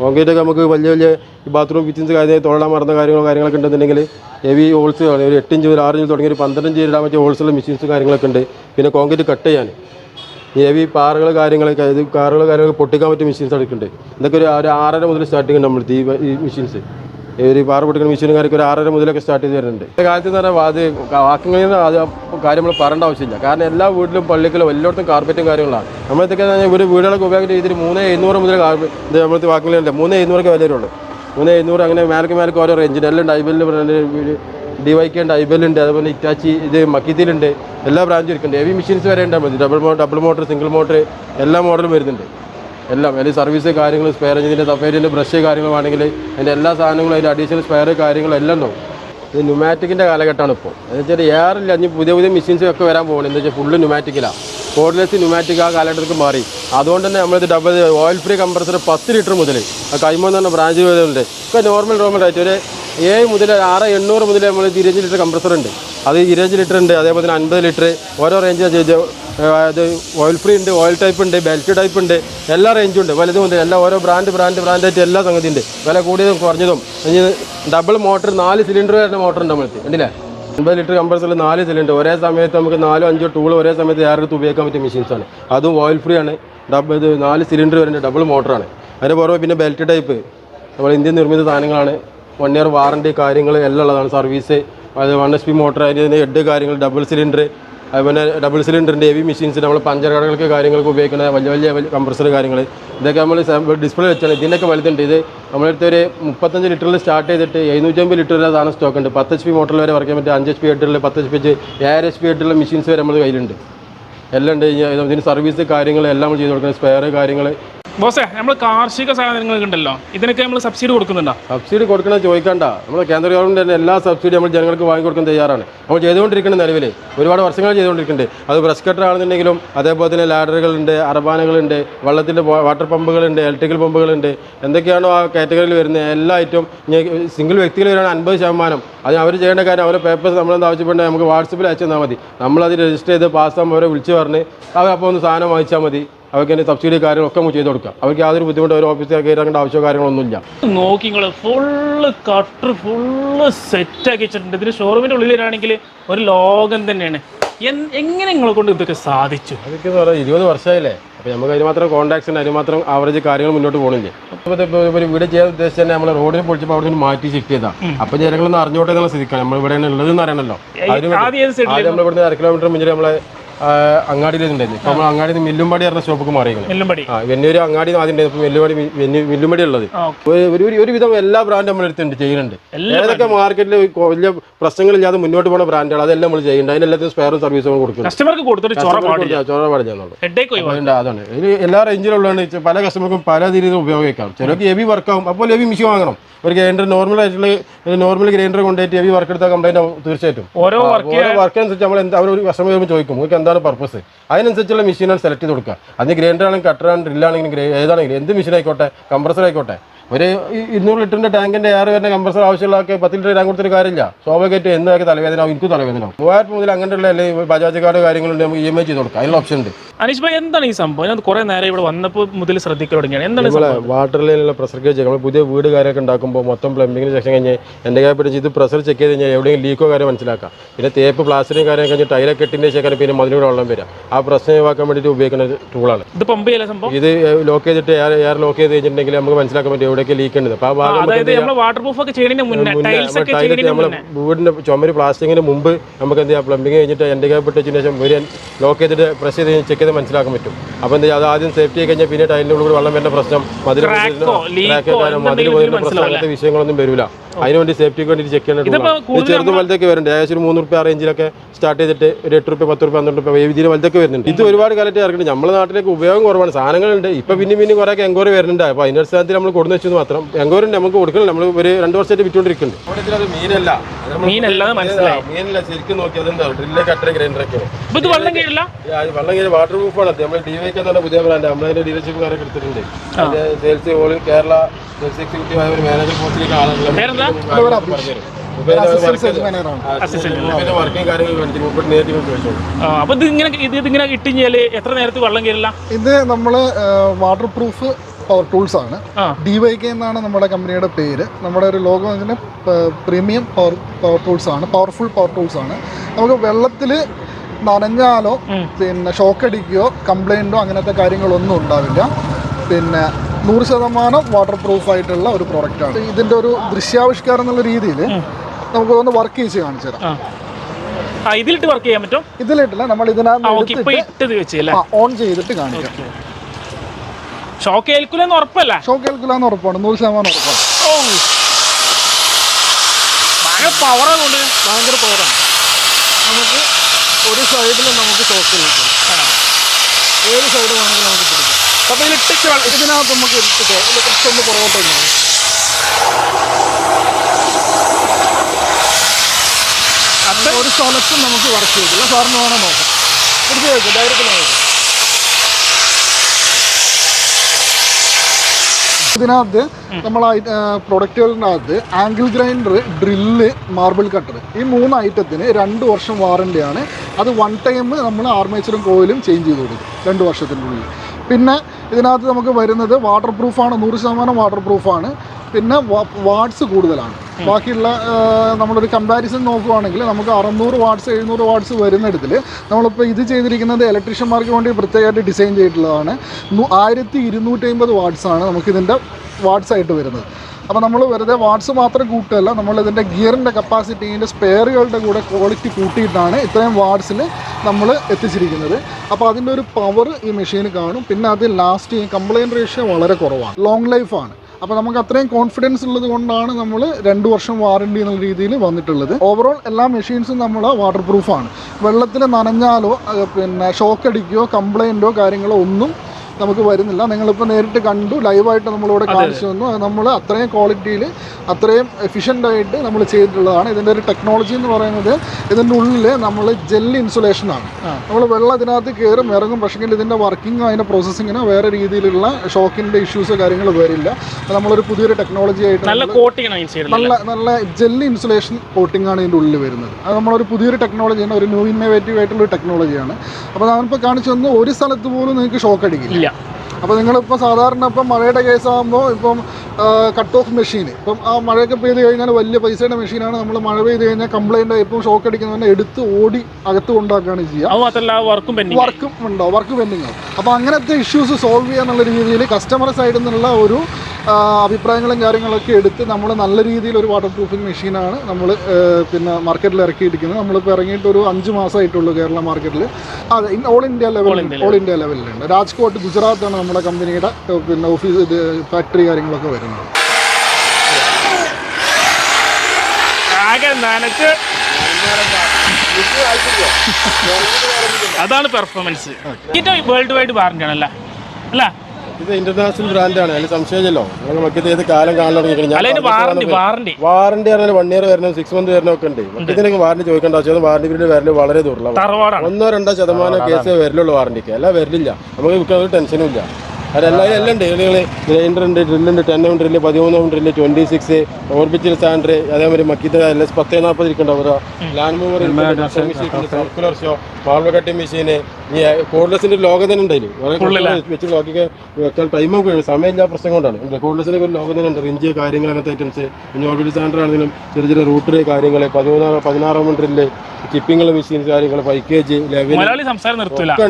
D: കോൺക്രീറ്റൊക്കെ നമുക്ക് വലിയ വലിയ ബാത്റൂം കിച്ചൻസ് കാര്യം തൊഴിലാൻ മറന്ന കാര്യങ്ങളോ കാര്യങ്ങളൊക്കെ ഉണ്ടെന്നുണ്ടെങ്കിൽ ഹെവി ഹോൾസ് ഒരു എട്ട് ഇഞ്ച് ആറിഞ്ച് ആറ് ഇഞ്ച് തുടങ്ങി ഒരു പന്ത്രണ്ട് ഇഞ്ച് ഇടാൻ പറ്റിയ ഹോൾസുള്ള മെഷീൻസ് കാര്യങ്ങളൊക്കെ ഉണ്ട്. പിന്നെ കോൺക്രീറ്റ് കട്ട് ചെയ്യാൻ. ഹെവി പാറകൾ കാര്യങ്ങളൊക്കെ ഇത് കാറുകൾ കാര്യങ്ങൾ പൊട്ടിക്കാൻ പറ്റിയ മെഷീൻസ് എടുക്കുന്നുണ്ട് ഇതൊക്കെ ഒരു ഒരു ആറര മുതൽ സ്റ്റാർട്ടിങ് നമ്മൾ ഈ ഈ മെഷീൻസ് ഒരു പാറ പൊട്ടിക്കുന്ന മെഷീനും കാര്യമൊക്കെ ഒരു ആറര മുതലൊക്കെ സ്റ്റാർട്ട് ചെയ്ത് വരുന്നുണ്ട് ഈ കാലത്ത് എന്ന് പറഞ്ഞാൽ അത് വാക്കിങ്ങിൽ അത് കാര്യം നമ്മൾ പറയേണ്ട ആവശ്യമില്ല. കാരണം എല്ലാ വീട്ടിലും പള്ളിക്കലും എല്ലായിടത്തും കാർപ്പറ്റും കാര്യങ്ങളാണ്. നമ്മളത്തേക്ക് ഒരു വീടുകളൊക്കെ ഉപയോഗിക്കുന്ന രീതിയിൽ മൂന്ന് എഴുന്നൂറ് മുതൽ ഇത് നമ്മളത്തെ വാക്കിങ്ങിലുണ്ട് മൂന്ന് എഴുന്നൂറൊക്കെ വില വരുള്ളൂ മൂന്ന് എഴുന്നൂറ് അങ്ങനെ മേലക്ക് മേലക്ക് ഓരോ റേഞ്ചിന് എല്ലാം ഡൈബലിൽ ഡിവൈക്ക് ഉണ്ട് ഐബൽ ഉണ്ട് അതുപോലെ ഇറ്റാച്ചി ഇത് മക്കിത്തിലുണ്ട് എല്ലാ ബ്രാഞ്ചും ഇരിക്കുന്നുണ്ട്. ഹെവി മെഷീൻസ് വരെ ഉണ്ടാൽ മതി ഡബിൾ മോ ഡബിൾ മോട്ടർ സിംഗിൾ മോട്ടർ എല്ലാ മോഡലും വരുന്നുണ്ട്. എല്ലാം. അതിൽ സർവീസ് കാര്യങ്ങൾ സ്പെയർ എഞ്ചിന്റെ തഫേരിന്റെ ബ്രഷ് കാര്യങ്ങൾ വേണമെങ്കിൽ അതിന്റെ എല്ലാ സാധനങ്ങളും അതിന്റെ അഡീഷണൽ സ്പെയർ കാര്യങ്ങളെല്ലാം ഉണ്ടാവും. ഇത് ന്യൂമാറ്റിക്കിന്റെ കാലഘട്ടമാണ് ഇപ്പോൾ എന്ന് വെച്ചാൽ ഏറില്ല ഇനി പുതിയ പുതിയ മെഷീൻസ് ഒക്കെ വരാൻ പോകുന്നത് എന്ന് വെച്ചാൽ ഫുള്ള് ന്യൂമാറ്റിക്കിലാണ് കോഡ്ലെസ് ന്യൂമാറ്റിക് ആ കാലഘട്ടത്തിൽ മാറി. അതുകൊണ്ട് തന്നെ നമ്മളിത് ഡബിൾ ഓയിൽ ഫ്രീ കംപ്രസർ പത്ത് ലിറ്റർ മുതൽ കൈമ എന്ന് പറഞ്ഞ ബ്രാഞ്ച് വരുന്നുണ്ട്. ഇപ്പോൾ നോർമൽ നോർമൽ ആയിട്ട് ഒരു ഏഴ് മുതൽ ആറ് എണ്ണൂറ് മുതൽ നമ്മൾ ഇരുപത്തഞ്ച് ലിറ്റർ കംപ്രസർ ഉണ്ട്. അത് ഇരുപത്തഞ്ച് ലിറ്റർ ഉണ്ട് അതേപോലെ തന്നെ അൻപത് ലിറ്റർ. ഓരോ റേഞ്ച് അത് ഓയിൽ ഫ്രീ ഉണ്ട് ഓയിൽ ടൈപ്പ് ഉണ്ട് ബെൽറ്റ് ടൈപ്പ് ഉണ്ട് എല്ലാ റേഞ്ചും ഉണ്ട്. വലുതും ഉണ്ട് എല്ലാ ഓരോ ബ്രാൻഡ് ബ്രാൻഡ് ബ്രാൻഡായിട്ട് എല്ലാ സംഗതി ഉണ്ട്. വില കൂടിയതും കുറഞ്ഞതും. ഡബിൾ മോട്ടർ നാല് സിലിണ്ടർ വരുന്ന മോട്ടർ ഉണ്ട് നമ്മൾക്ക്. ഉണ്ടല്ലേ അൻപത് ലിറ്റർ കമ്പ്രസർ നാല് സിലിണ്ടർ ഒരേ സമയത്ത് നമുക്ക് നാലോ അഞ്ചോ ടൂൾ ഒരേ സമയത്ത് ഏറെടുത്ത് ഉപയോഗിക്കാൻ പറ്റിയ മെഷീൻസാണ് അതും ഓയിൽ ഫ്രീ ആണ്. ഡബിൾ ഇത് നാല് സിലിണ്ടർ വരുന്ന ഡബിൾ മോട്ടറാണ് അതിന് പുറമെ പിന്നെ ബെൽറ്റ് ടൈപ്പ് നമ്മൾ ഇന്ത്യൻ നിർമ്മിത സാധനങ്ങളാണ്. വൺ ഇയർ വാറണ്ടി കാര്യങ്ങൾ എല്ലാം ഉള്ളതാണ് സർവീസ് അത് വൺ എസ് പി മോട്ടർ അതിന് ഹെഡ് കാര്യങ്ങൾ ഡബിൾ സിലിണ്ടർ അതുപോലെ ഡബിൾ സിലിണ്ടറിന്റെ ഹെവി മെഷീൻസ് നമ്മൾ പഞ്ചർ കടകൾക്ക് കാര്യങ്ങൾക്ക് ഉപയോഗിക്കുന്ന വലിയ വലിയ കംപ്രസർ കാര്യങ്ങൾ ഇതൊക്കെ നമ്മൾ ഡിസ്പ്ലേ വെച്ചാണ്. ഇതിന്റെയൊക്കെ വലുതുണ്ട്. ഇത് നമ്മളടുത്ത് ഒരു മുപ്പത്തഞ്ച് ലിറ്ററിൽ സ്റ്റാർട്ട് ചെയ്തിട്ട് എഴുന്നൂറ്റമ്പത് വരെ സാധനം സ്റ്റോക്ക് ഉണ്ട്. പത്ത് എച്ച് പി മോട്ടറിൽ വരെ ചെയ്യാൻ പറ്റും അഞ്ച് എച്ച് പി ഹെഡിൽ പത്ത് എച്ച് പി എച്ച് ഏഴ് എച്ച് പി ഹെഡിലുള്ള മെഷീൻസ് വരെ നമ്മൾ കയ്യിലുണ്ട്. എല്ലാം ഉണ്ട്. ഇതിന് സർവീസ് കാര്യങ്ങൾ എല്ലാം നമ്മൾ ചെയ്ത് കൊടുക്കുന്നത് സ്പെയർ കാര്യങ്ങൾ
B: ബോസേ നമ്മൾ കാർഷിക സാധനങ്ങൾ ഉണ്ടല്ലോ ഇതിനൊക്കെ നമ്മൾ സബ്സിഡി കൊടുക്കുന്നുണ്ടോ?
D: സബ്സിഡി കൊടുക്കണമെന്ന് ചോദിക്കണ്ട. നമ്മൾ കേന്ദ്ര ഗവൺമെന്റ് തന്നെ എല്ലാ സബ്സിഡി നമ്മൾ ജനങ്ങൾക്ക് വാങ്ങിക്കൊടുക്കാൻ തയ്യാറാണ്. നമ്മൾ ചെയ്തുകൊണ്ടിരിക്കുന്ന നിലവിൽ ഒരുപാട് വർഷങ്ങൾ ചെയ്തുകൊണ്ടിരിക്കുന്നുണ്ട്. അത് ബ്രഷ് കട്ടർ ആണെന്നുണ്ടെങ്കിലും അതേപോലെ തന്നെ ലാഡറുകളുണ്ട് അറബാനകളുണ്ട് വെള്ളത്തിന്റെ വാട്ടർ പമ്പുകളുണ്ട് ഇലക്ട്രിക്കൽ പമ്പുകളുണ്ട്. എന്തൊക്കെയാണോ ആ കാറ്റഗറിയിൽ വരുന്നത് എല്ലാ ഐറ്റവും സിംഗിൾ വ്യക്തികൾ വരികയാണ് അൻപത് ശതമാനം. അത് അവർ ചെയ്യേണ്ട കാര്യം അവരെ പേപ്പേഴ്സ് നമ്മളെന്ത് ആവശ്യപ്പെട്ടാൽ നമുക്ക് വാട്സപ്പിൽ അയച്ചു തന്നാൽ മതി. നമ്മളത് രജിസ്റ്റർ ചെയ്ത് പാസ്സാകുമ്പോൾ അവരെ വിളിച്ച് പറഞ്ഞ് അവർ അപ്പോൾ ഒന്ന് സാധനം വാങ്ങിച്ചാൽ മതി. അവർക്ക് തന്നെ സബ്സിഡി കാര്യങ്ങളൊക്കെ നമുക്ക് ചെയ്ത് കൊടുക്കാം. അവർക്ക് യാതൊരു ബുദ്ധിമുട്ട് ഒരു ഓഫീസിൽ കയറേണ്ട ആവശ്യമോ കാര്യങ്ങളൊന്നുമില്ല
B: നോക്കി നിങ്ങൾ ഫുള്ള് കട്ടർ ഫുള്ള് സെറ്റാക്കി വെച്ചിട്ടുണ്ട്. ഇതിന് ഷോറൂമിന്റെ ഉള്ളിലാണെങ്കിൽ ഒരു ലോകം തന്നെയാണ്. എങ്ങനെ നിങ്ങളെ കൊണ്ട് ഇതൊക്കെ സാധിച്ചു?
D: അതൊക്കെ പറയാം ഇരുപത് വർഷമായില്ലേ? അപ്പോൾ നമുക്ക് അതിന് മാത്രം കോൺടാക്ട്സ് ഉണ്ട്. അതിന് മാത്രം ആവറേജ് കാര്യങ്ങൾ മുന്നോട്ട് പോകുന്നില്ലേ അപ്പോൾ ഒരു വീട് ചെയ്യാൻ ഉദ്ദേശിച്ച് തന്നെ നമ്മൾ റോഡിൽ പൊളിച്ചപ്പോൾ അവിടെ നിന്ന് മാറ്റി ഷിഫ്റ്റ് ചെയ്താൽ അപ്പോൾ ജനങ്ങളൊന്ന് അറിഞ്ഞോട്ടെ എന്നുള്ള സ്ഥിതിക്കാണ്. നമ്മൾ ഇവിടെ ഉള്ളതെന്ന് അറിയണമല്ലോ. അതിന് നമ്മൾ ഇവിടുന്ന് അര കിലോമീറ്റർ മുന്നിൽ നമ്മളെ അങ്ങാടിയിൽ ഉണ്ടായിരുന്നു നമ്മൾ അങ്ങാടി മില്ലുംപടി പറഞ്ഞ ഷോപ്പൊക്കെ മാറിയിരിക്കുന്നത്
B: മില്ലുംപടി.
D: ആ വെന്നൂര് അങ്ങാടി ആദ്യം ഉണ്ടായിരുന്നു. വെല്ലുപടി മില്ലുംപടി ഉള്ളത്. ഒരു ഒരു- ഒരുവിധം എല്ലാ ബ്രാൻഡും നമ്മൾ എടുത്തുണ്ട് ചെയ്യുന്നുണ്ട്.
B: എല്ലാ
D: ഏതൊക്കെ മാർക്കറ്റിൽ വലിയ പ്രശ്നങ്ങളില്ലാതെ മുന്നോട്ട് പോകുന്ന ബ്രാൻഡുകൾ അതെല്ലാം നമ്മൾ ചെയ്യുന്നുണ്ട്. അതിനെല്ലാത്തിനും സ്പെയറും സർവീസും കൊടുക്കുന്നുണ്ട്
B: കസ്റ്റമർക്ക് കൊടുത്തിട്ട് ചൊറ പാടില്ല.
D: അതാണ്. ഇതിൽ എല്ലാ റേഞ്ചിലുള്ളതാണ് പല കസ്റ്റമർക്കും പല രീതിയിൽ ഉപയോഗിക്കാം ചിലർക്ക് ഹെവി വർക്കാവും അപ്പോൾ ഹെവി മിഷി വാങ്ങണം. ഒരു ഗ്രൈൻഡർ നോർമൽ ആയിട്ടുള്ള നോർമൽ ഗ്രൈൻഡർ കൊണ്ടുപോയിട്ട് ഹെവി വർക്ക് എടുത്താൽ കംപ്ലൈന്റ് ആവും തീർച്ചയായിട്ടും.
B: ഓരോ വർക്ക്
D: അനുസരിച്ച് നമ്മൾ എന്താ അവർ ഒരു കസ്റ്റമർ ചോദിക്കും. നിങ്ങൾക്ക് എന്താണ് പർപ്പസ് അതിനനുസരിച്ചുള്ള മെഷീനാണ് സെലക്ട് ചെയ്ത് കൊടുക്കുക. അതിന് ഗ്രൈൻഡർ ആണെങ്കിൽ ആണെങ്കിൽ ഡ്രില്ലാണെങ്കിലും ഏതാണെങ്കിലും എന്ത് മെഷീൻ ആയിക്കോട്ടെ കംപ്രസർ ആയിക്കോട്ടെ ഒരു ഇരുന്നൂറ് ലിറ്ററിന്റെ ടാങ്കിന്റെ എയർ വരുന്ന കംപ്രസർ ആവശ്യമുള്ളതൊക്കെ പത്ത് ലിറ്റർ ടാങ്ക് കൊടുത്തൊരു കാര്യമില്ല. സ്വാഭാവികമായിട്ട് എന്നൊക്കെ തലവേദന എനിക്ക് തലവേദന മൂവായിരത്തി മുതൽ അങ്ങനെയുള്ള അല്ലെങ്കിൽ ബജാജ് കാർഡ് കാര്യങ്ങളുണ്ട് നമുക്ക് ഇ എം ഐ ചെയ്ത് കൊടുക്കാം. അതിനുള്ള ഓപ്ഷൻ ഉണ്ട്.
B: അനീഷ് ഭായി എന്താണ് ഈ സംഭവം? ഞാൻ കുറെ നേരം ഇവിടെ വന്നപ്പോൾ മുതൽ ശ്രദ്ധിക്കാൻ തുടങ്ങിയാണ്. എന്താണ് ഈ സംഭവം?
D: വാട്ടർ ലൈനിലുള്ള പ്രഷർ ഗേജ് നമ്മൾ പുതിയ വീട് കാര്യമൊക്കെ ഉണ്ടാക്കുമ്പോൾ മൊത്തം പ്ലംബിങ്ങിന് സെക്ഷൻ കഴിഞ്ഞ് എന്റെ കാര്യം ഇത് പ്രഷർ ചെക്ക് ചെയ്ത് കഴിഞ്ഞാൽ എവിടെയെങ്കിലും ലീക്കോ കാര്യം മനസ്സിലാക്കാം. പിന്നെ തേപ്പ് പ്ലാസ്റ്ററിങ് കാര്യം കഴിഞ്ഞ് ടൈലൊക്കെ കെട്ടിന്റെ ശേഖരം പിന്നെ മതിലൂടെ വെള്ളം വരിക. ആ പ്രശ്നം ഒഴിവാക്കാൻ വേണ്ടിയിട്ട് ഉപയോഗിക്കുന്ന ഒരു ടൂളാണ്
B: ഇത് പമ്പ് ചെയ്യല സംഭവം?
D: ഇത് ലോക്ക് ചെയ്തിട്ട് എയർ എയർ ലോക്ക് ചെയ്ത് കഴിഞ്ഞിട്ടുണ്ടെങ്കിൽ നമുക്ക് മനസ്സിലാക്കാൻ പറ്റും എവിടെയൊക്കെ ലീക്ക് ഉണ്ട്. അപ്പോൾ ആ ഭാഗം
B: വാട്ടർ പ്രൂഫ് ഒക്കെ ചെയ്യുന്നതിന് മുന്നേ ടൈൽസ്
D: നമ്മൾ വീടിന്റെ ചുമര് പ്ലാസ്റ്റിങ്ങിന് മുമ്പ് നമുക്ക് എന്ത് ചെയ്യാം? പ്ലംബിംഗ് കഴിഞ്ഞിട്ട് എന്റെ പെട്ടതിന് ശേഷം ഒരു ലോക്ക് ചെയ്തിട്ട് പ്രസ് ചെയ്ത് ചെക്ക് ചെയ്ത് മനസ്സിലാക്കാൻ പറ്റും. അപ്പോൾ എന്ത് ചെയ്യാം? അത് ആദ്യം സേഫ്റ്റി കഴിഞ്ഞാൽ പിന്നെ ടൈലിന്റെ ഉള്ളിൽ വെള്ളം വരുന്ന പ്രശ്നം മതിൽ മതിൽ
B: എന്തെങ്കിലും
D: പ്രശ്നം അങ്ങനത്തെ വിഷയങ്ങളൊന്നും വരില്ല. അതിനുവേണ്ടി സേഫ്റ്റിക്ക് വേണ്ടി ചെക്ക്
B: ചെയ്യണം
D: ചെറുത് വലുതൊക്കെ വരുന്നുണ്ട്. ഏകദേശം ഒരു മൂന്ന് റുപ്യ ആ റേഞ്ചിലൊക്കെ സ്റ്റാർട്ട് ചെയ്തിട്ട് ഒരു എട്ട് റുപ്യ പത്ത് റുപ്യ പന്ത്രണ്ട് റുപ്യ ഇതിന് വലുതൊക്കെ വരുന്നുണ്ട്. ഇത് ഒരുപാട് കാലത്ത് ഇറക്കുന്നുണ്ട് നമ്മുടെ നാട്ടിലേക്ക് ഉപയോഗം കുറവാണ്. സാധനങ്ങളുണ്ട്. ഇപ്പൊ പിന്നെ പിന്നെ കുറെ എൻക്വയറി വരുന്നുണ്ട്. അപ്പോൾ അതിന്റെ അടിസ്ഥാനത്തിൽ നമ്മൾ കൊടുന്നു വെച്ചത് മാത്രം. എൻക്വയറി ഉണ്ട്. നമുക്ക് കൊടുക്കണം നമ്മൾ ഒരു രണ്ട് വർഷമായിട്ട് വിറ്റുകൊണ്ടിരിക്കുന്നുണ്ട്. മീനല്ല.
B: മനസ്സിലായി.
D: മീനല്ല. ശരിക്കും നോക്കിയത് അതെന്താ? ഡ്രില്ല് കട്ടർ ഗ്രൈൻഡറൊക്കെ
B: വെള്ളം കയറില്ല
D: വെള്ളം കയറി വാട്ടർ പ്രൂഫാണ് നമ്മൾ ഡി വൈക്ക് എന്നുള്ള പുതിയ ബ്രാൻഡ് നമ്മളതിന്റെ ഡീലർഷിപ്പ് കാരൊക്കെ എടുത്തിട്ടുണ്ട്. അതിന്റെ sales all Kerala sales executive ആയ ഒരു മാനേജർ പോസ്റ്റിലേക്ക്
B: പേരെന്താ? അപ്പൊ ഇത് ഇങ്ങനെ ഇത് ഇതിങ്ങനെ ഇട്ട് കഴിഞ്ഞാൽ എത്ര നേരത്തെ വെള്ളം കയറില്ല?
A: ഇത് നമ്മൾ വാട്ടർ പ്രൂഫ്
E: പവർ ടൂൾസ് ആണ്. ഡി വൈ കെ എന്നാണ് നമ്മുടെ കമ്പനിയുടെ പേര്. നമ്മുടെ ഒരു ലോഗോ അതിന് പ്രീമിയം പവർ പവർ ടൂൾസ് ആണ്. പവർഫുൾ പവർ ടൂൾസ് ആണ്. നമുക്ക് വെള്ളത്തിൽ നനഞ്ഞാലോ പിന്നെ ഷോക്ക് അടിക്കുകയോ കംപ്ലൈന്റോ അങ്ങനത്തെ കാര്യങ്ങളൊന്നും ഉണ്ടാവില്ല. പിന്നെ നൂറ് ശതമാനം വാട്ടർ പ്രൂഫ് ആയിട്ടുള്ള ഒരു പ്രോഡക്റ്റാണ് ഇതിന്റെ ഒരു ദൃശ്യാവിഷ്കാരം എന്നുള്ള രീതിയിൽ നമുക്ക് ഒന്ന് വർക്ക് ചെയ്ത് കാണിച്ചു തരാം.
B: ഇതിലിട്ട് വർക്ക് ചെയ്യാൻ പറ്റും?
E: ഇതിലിട്ടില്ല നമ്മൾ ഇതിനകത്ത് ഓൺ ചെയ്തിട്ട് കാണിക്കാം.
B: ഷോക്ക് ഏൽക്കൂലെന്ന് ഉറപ്പല്ല?
E: ഷോക്ക് കേൾക്കില്ല ഉറപ്പാണ് നൂറ് ശതമാനം ഉറപ്പാണ്.
B: ഭയങ്കര പവറാ കൊണ്ട്
E: ഭയങ്കര പവറാണ് നമുക്ക് ഒരു സൈഡിൽ നമുക്ക് ഷോക്ക് നിൽക്കും ഏത് സൈഡ് വേണമെങ്കിലും നമുക്ക് പിടിക്കാം
B: അപ്പൊ ഇതിലിട്ട് വെള്ളം-
E: ഇതിനകത്ത് നമുക്ക് ഇട്ടിട്ട് കുറച്ചൊന്ന് പുറകോട്ട് വന്നു ഒരു സ്ഥലത്തും നമുക്ക് വർക്ക് ചെയ്തില്ല സാറിന് വേണം നോക്കാം. എടുത്ത് നോക്കാം ഡയറക്റ്റ് നോക്കാം ഇതിനകത്ത് നമ്മൾ പ്രൊഡക്റ്റുകളിനകത്ത് angle grinder drill marble cutter ഈ മൂന്ന് ഐറ്റത്തിന് രണ്ട് വർഷം വാറണ്ടിയാണ് അത് വൺ ടൈം നമ്മൾ ആർമേച്ചറും കോയിലും ചേഞ്ച് ചെയ്ത് കൊടുക്കും. രണ്ട് വർഷത്തിനുള്ളിൽ. പിന്നെ ഇതിനകത്ത് നമുക്ക് വരുന്നത് വാട്ടർ പ്രൂഫാണ് നൂറ് ശതമാനം വാട്ടർ പ്രൂഫാണ് പിന്നെ വാട്ട്സ് കൂടുതലാണ്. ബാക്കിയുള്ള നമ്മളൊരു കമ്പാരിസൺ നോക്കുവാണെങ്കിൽ നമുക്ക് അറുന്നൂറ് വാട്ട്സ് എഴുന്നൂറ് വാട്ട്സ് വരുന്നിടത്തിൽ നമ്മളിപ്പോൾ ഇത് ചെയ്തിരിക്കുന്നത് ഇലക്ട്രീഷ്യന്മാർക്ക് വേണ്ടി പ്രത്യേകമായിട്ട് ഡിസൈൻ ചെയ്തിട്ടുള്ളതാണ്. ആയിരത്തി ഇരുന്നൂറ്റി അമ്പത് വാട്ട്സാണ് നമുക്കിതിന്റെ വാട്ട്സായിട്ട് വരുന്നത്. അപ്പോൾ നമ്മൾ വെറുതെ വാട്ട്സ് മാത്രം കൂട്ടുകയല്ല നമ്മൾ ഇതിന്റെ ഗിയറിന്റെ കപ്പാസിറ്റീന്റെ സ്പെയറുകളുടെ കൂടെ ക്വാളിറ്റി കൂട്ടിയിട്ടാണ് ഇത്രയും വാട്ട്സിൽ നമ്മൾ എത്തിച്ചിരിക്കുന്നത്. അപ്പോൾ അതിന്റെ ഒരു പവർ ഈ മെഷീന് കാണും. പിന്നെ അത് ലാസ്റ്റ് ഈ കംപ്ലയിന്റ് റേഷ്യോ വളരെ കുറവാണ്. ലോങ് ലൈഫാണ് അപ്പോൾ നമുക്ക് അത്രയും കോൺഫിഡൻസ് ഉള്ളത് കൊണ്ടാണ് നമ്മൾ രണ്ട് വർഷം വാറണ്ടി എന്നുള്ള രീതിയിൽ വന്നിട്ടുള്ളത്. ഓവറോൾ എല്ലാ മെഷീൻസും നമ്മൾ വാട്ടർ പ്രൂഫാണ് വെള്ളത്തിൽ നനഞ്ഞാലോ പിന്നെ ഷോക്ക് അടിക്കുകയോ കംപ്ലൈന്റോ കാര്യങ്ങളോ ഒന്നും നമുക്ക് വരുന്നില്ല. നിങ്ങളിപ്പോൾ നേരിട്ട് കണ്ടു ലൈവായിട്ട് നമ്മളിവിടെ കാണിച്ചു തന്നു. അത് നമ്മൾ അത്രയും ക്വാളിറ്റിയിൽ അത്രയും എഫിഷ്യന്റ് ആയിട്ട് നമ്മൾ ചെയ്തിട്ടുള്ളതാണ്. ഇതിന്റെ ഒരു ടെക്നോളജി എന്ന് പറയുന്നത് ഇതിന്റെ ഉള്ളിൽ നമ്മൾ ജെൽ ഇൻസുലേഷനാണ് നമ്മൾ വെള്ളം ഇതിനകത്ത് കയറും ഇറങ്ങും. പക്ഷേ ഇതിന്റെ വർക്കിംഗ് അതിന്റെ പ്രോസസ്സിങ്ങിനോ വേറെ രീതിയിലുള്ള ഷോക്കിന്റെ ഇഷ്യൂസോ കാര്യങ്ങൾ വരില്ല. നമ്മളൊരു പുതിയൊരു ടെക്നോളജി ആയിട്ട്
B: നല്ല
E: നല്ല നല്ല ജെൽ ഇൻസുലേഷൻ കോട്ടിംഗ് ആണ് ഇതിന്റെ ഉള്ളിൽ വരുന്നത്. അത് നമ്മളൊരു പുതിയൊരു ടെക്നോളജിയാണ് ഒരു ന്യൂ ഇന്നോവേറ്റീവ് ആയിട്ടുള്ള ഒരു ടെക്നോളജിയാണ് അപ്പോൾ ഞാനിപ്പോൾ കാണിച്ചു തന്നു ഒരു സ്ഥലത്ത് പോലും നിങ്ങൾക്ക് ഷോക്ക് അടിക്കില്ല. അപ്പോൾ നിങ്ങളിപ്പോൾ സാധാരണ ഇപ്പം മഴയുടെ കേസാകുമ്പോൾ ഇപ്പം കട്ട് ഓഫ് മെഷീൻ ഇപ്പം ആ മഴയൊക്കെ പെയ്ത് കഴിഞ്ഞാൽ വലിയ പൈസയുടെ മെഷീനാണ് നമ്മൾ മഴ പെയ്ത് കഴിഞ്ഞാൽ കംപ്ലൈന്റ് ഇപ്പം ഷോക്ക് അടിക്കുന്നതിനെ എടുത്ത് ഓടി അകത്ത് കൊണ്ടാക്കുകയാണ് ചെയ്യുക.
B: വർക്കും ഉണ്ടോ
E: വർക്കും ഉണ്ടാവും. വർക്ക് പെൻഡിങ് ആവും അപ്പോൾ അങ്ങനത്തെ ഇഷ്യൂസ് സോൾവ് ചെയ്യാന്നുള്ള രീതിയിൽ കസ്റ്റമർ സൈഡിൽ നിന്നുള്ള ഒരു അഭിപ്രായങ്ങളും കാര്യങ്ങളൊക്കെ എടുത്ത് നമ്മൾ നല്ല രീതിയിൽ ഒരു വാട്ടർ പ്രൂഫിംഗ് മെഷീനാണ് നമ്മൾ പിന്നെ മാർക്കറ്റിൽ ഇറക്കിയിരിക്കുന്നത്. നമ്മളിപ്പോൾ ഇറങ്ങിയിട്ട് ഒരു അഞ്ച് മാസമായിട്ടുള്ളൂ കേരള മാർക്കറ്റിൽ അതെ ഓൾ ഇന്ത്യ ലെവലിൽ ഓൾ ഇന്ത്യ ലെവലിലുണ്ട് രാജ്കോട്ട് ഗുജറാത്താണ് നമ്മുടെ കമ്പനിയുടെ പിന്നെ ഓഫീസ് ഫാക്ടറി കാര്യങ്ങളൊക്കെ വരുന്നത്.
B: ആകെ നനച്ച്. അതാണ് പെർഫോമൻസ് ഇത് വേൾഡ് വൈഡ് വാറണ്ടി ആണല്ലേ അല്ല?
D: ഇത് ഇന്റർനാഷണൽ ബ്രാൻഡാണ് അതിൽ സംശയമല്ലോ മക്കത്ത് ഏത് കാലം കാണാൻ
B: വാറണ്ടി വാറണ്ടി
D: പറഞ്ഞാൽ വൺ ഇയർ വരണം സിക്സ് മന്ത് വരണമൊക്കെ ഉണ്ട്. മക്കത്തിനൊക്കെ വാറണ്ടി ചോദിക്കേണ്ട ആവശ്യം വാറണ്ടി പീരീഡ് വരൽ വളരെ ദുർലഭം
B: തറവാടാണ്.
D: ഒന്നോ രണ്ടോ ശതമാനം കേസേ വരലുള്ളൂ വാറണ്ടിക്ക് അല്ല വരലില്ല നമുക്ക് ഒരു ടെൻഷനും ഇല്ല. അതെല്ലാം എല്ലാം ഉണ്ട്. ഡ്രില്ലുകൾ ഗ്രൈൻഡർ ഉണ്ട് ഡ്രില്ലുണ്ട് ടെൻ എം ഡ്രില്ല് പതിമൂന്ന് M drill twenty six orbital sander അതേമാതിരി മക്കിത്ത എൽ എസ് പത്ത് നാൽപ്പത് ഇരിക്കണ്ടാവും lawn mower circular saw marble cutting മെഷീന് ഈ കോഡ്ലെസിന്റെ ഒരു ലോകം തന്നെ ഉണ്ടായില്ല വെച്ച് നോക്കി വെക്കാൻ ടൈം സമയമില്ല പ്രശ്നം കൊണ്ടാണ്. കോഡ്ലെസിന്റെ ഒരു ലോകം തന്നെ ഉണ്ട്. റിഞ്ച് കാര്യങ്ങൾ അങ്ങനത്തെ ഐറ്റംസ് പിന്നെ ഓർബിറ്റൽ സാൻഡർ ആണെങ്കിലും ചെറിയ ചെറിയ റൂട്ടർ കാര്യങ്ങൾ പതിമൂന്നാറ് പതിനാറാം ഡ്രില്ല് കിപ്പിംഗ് മെഷീൻസ് കാര്യങ്ങൾ five K G level
B: Malayali സംസാരം നിർത്തുക
D: ഒക്കെ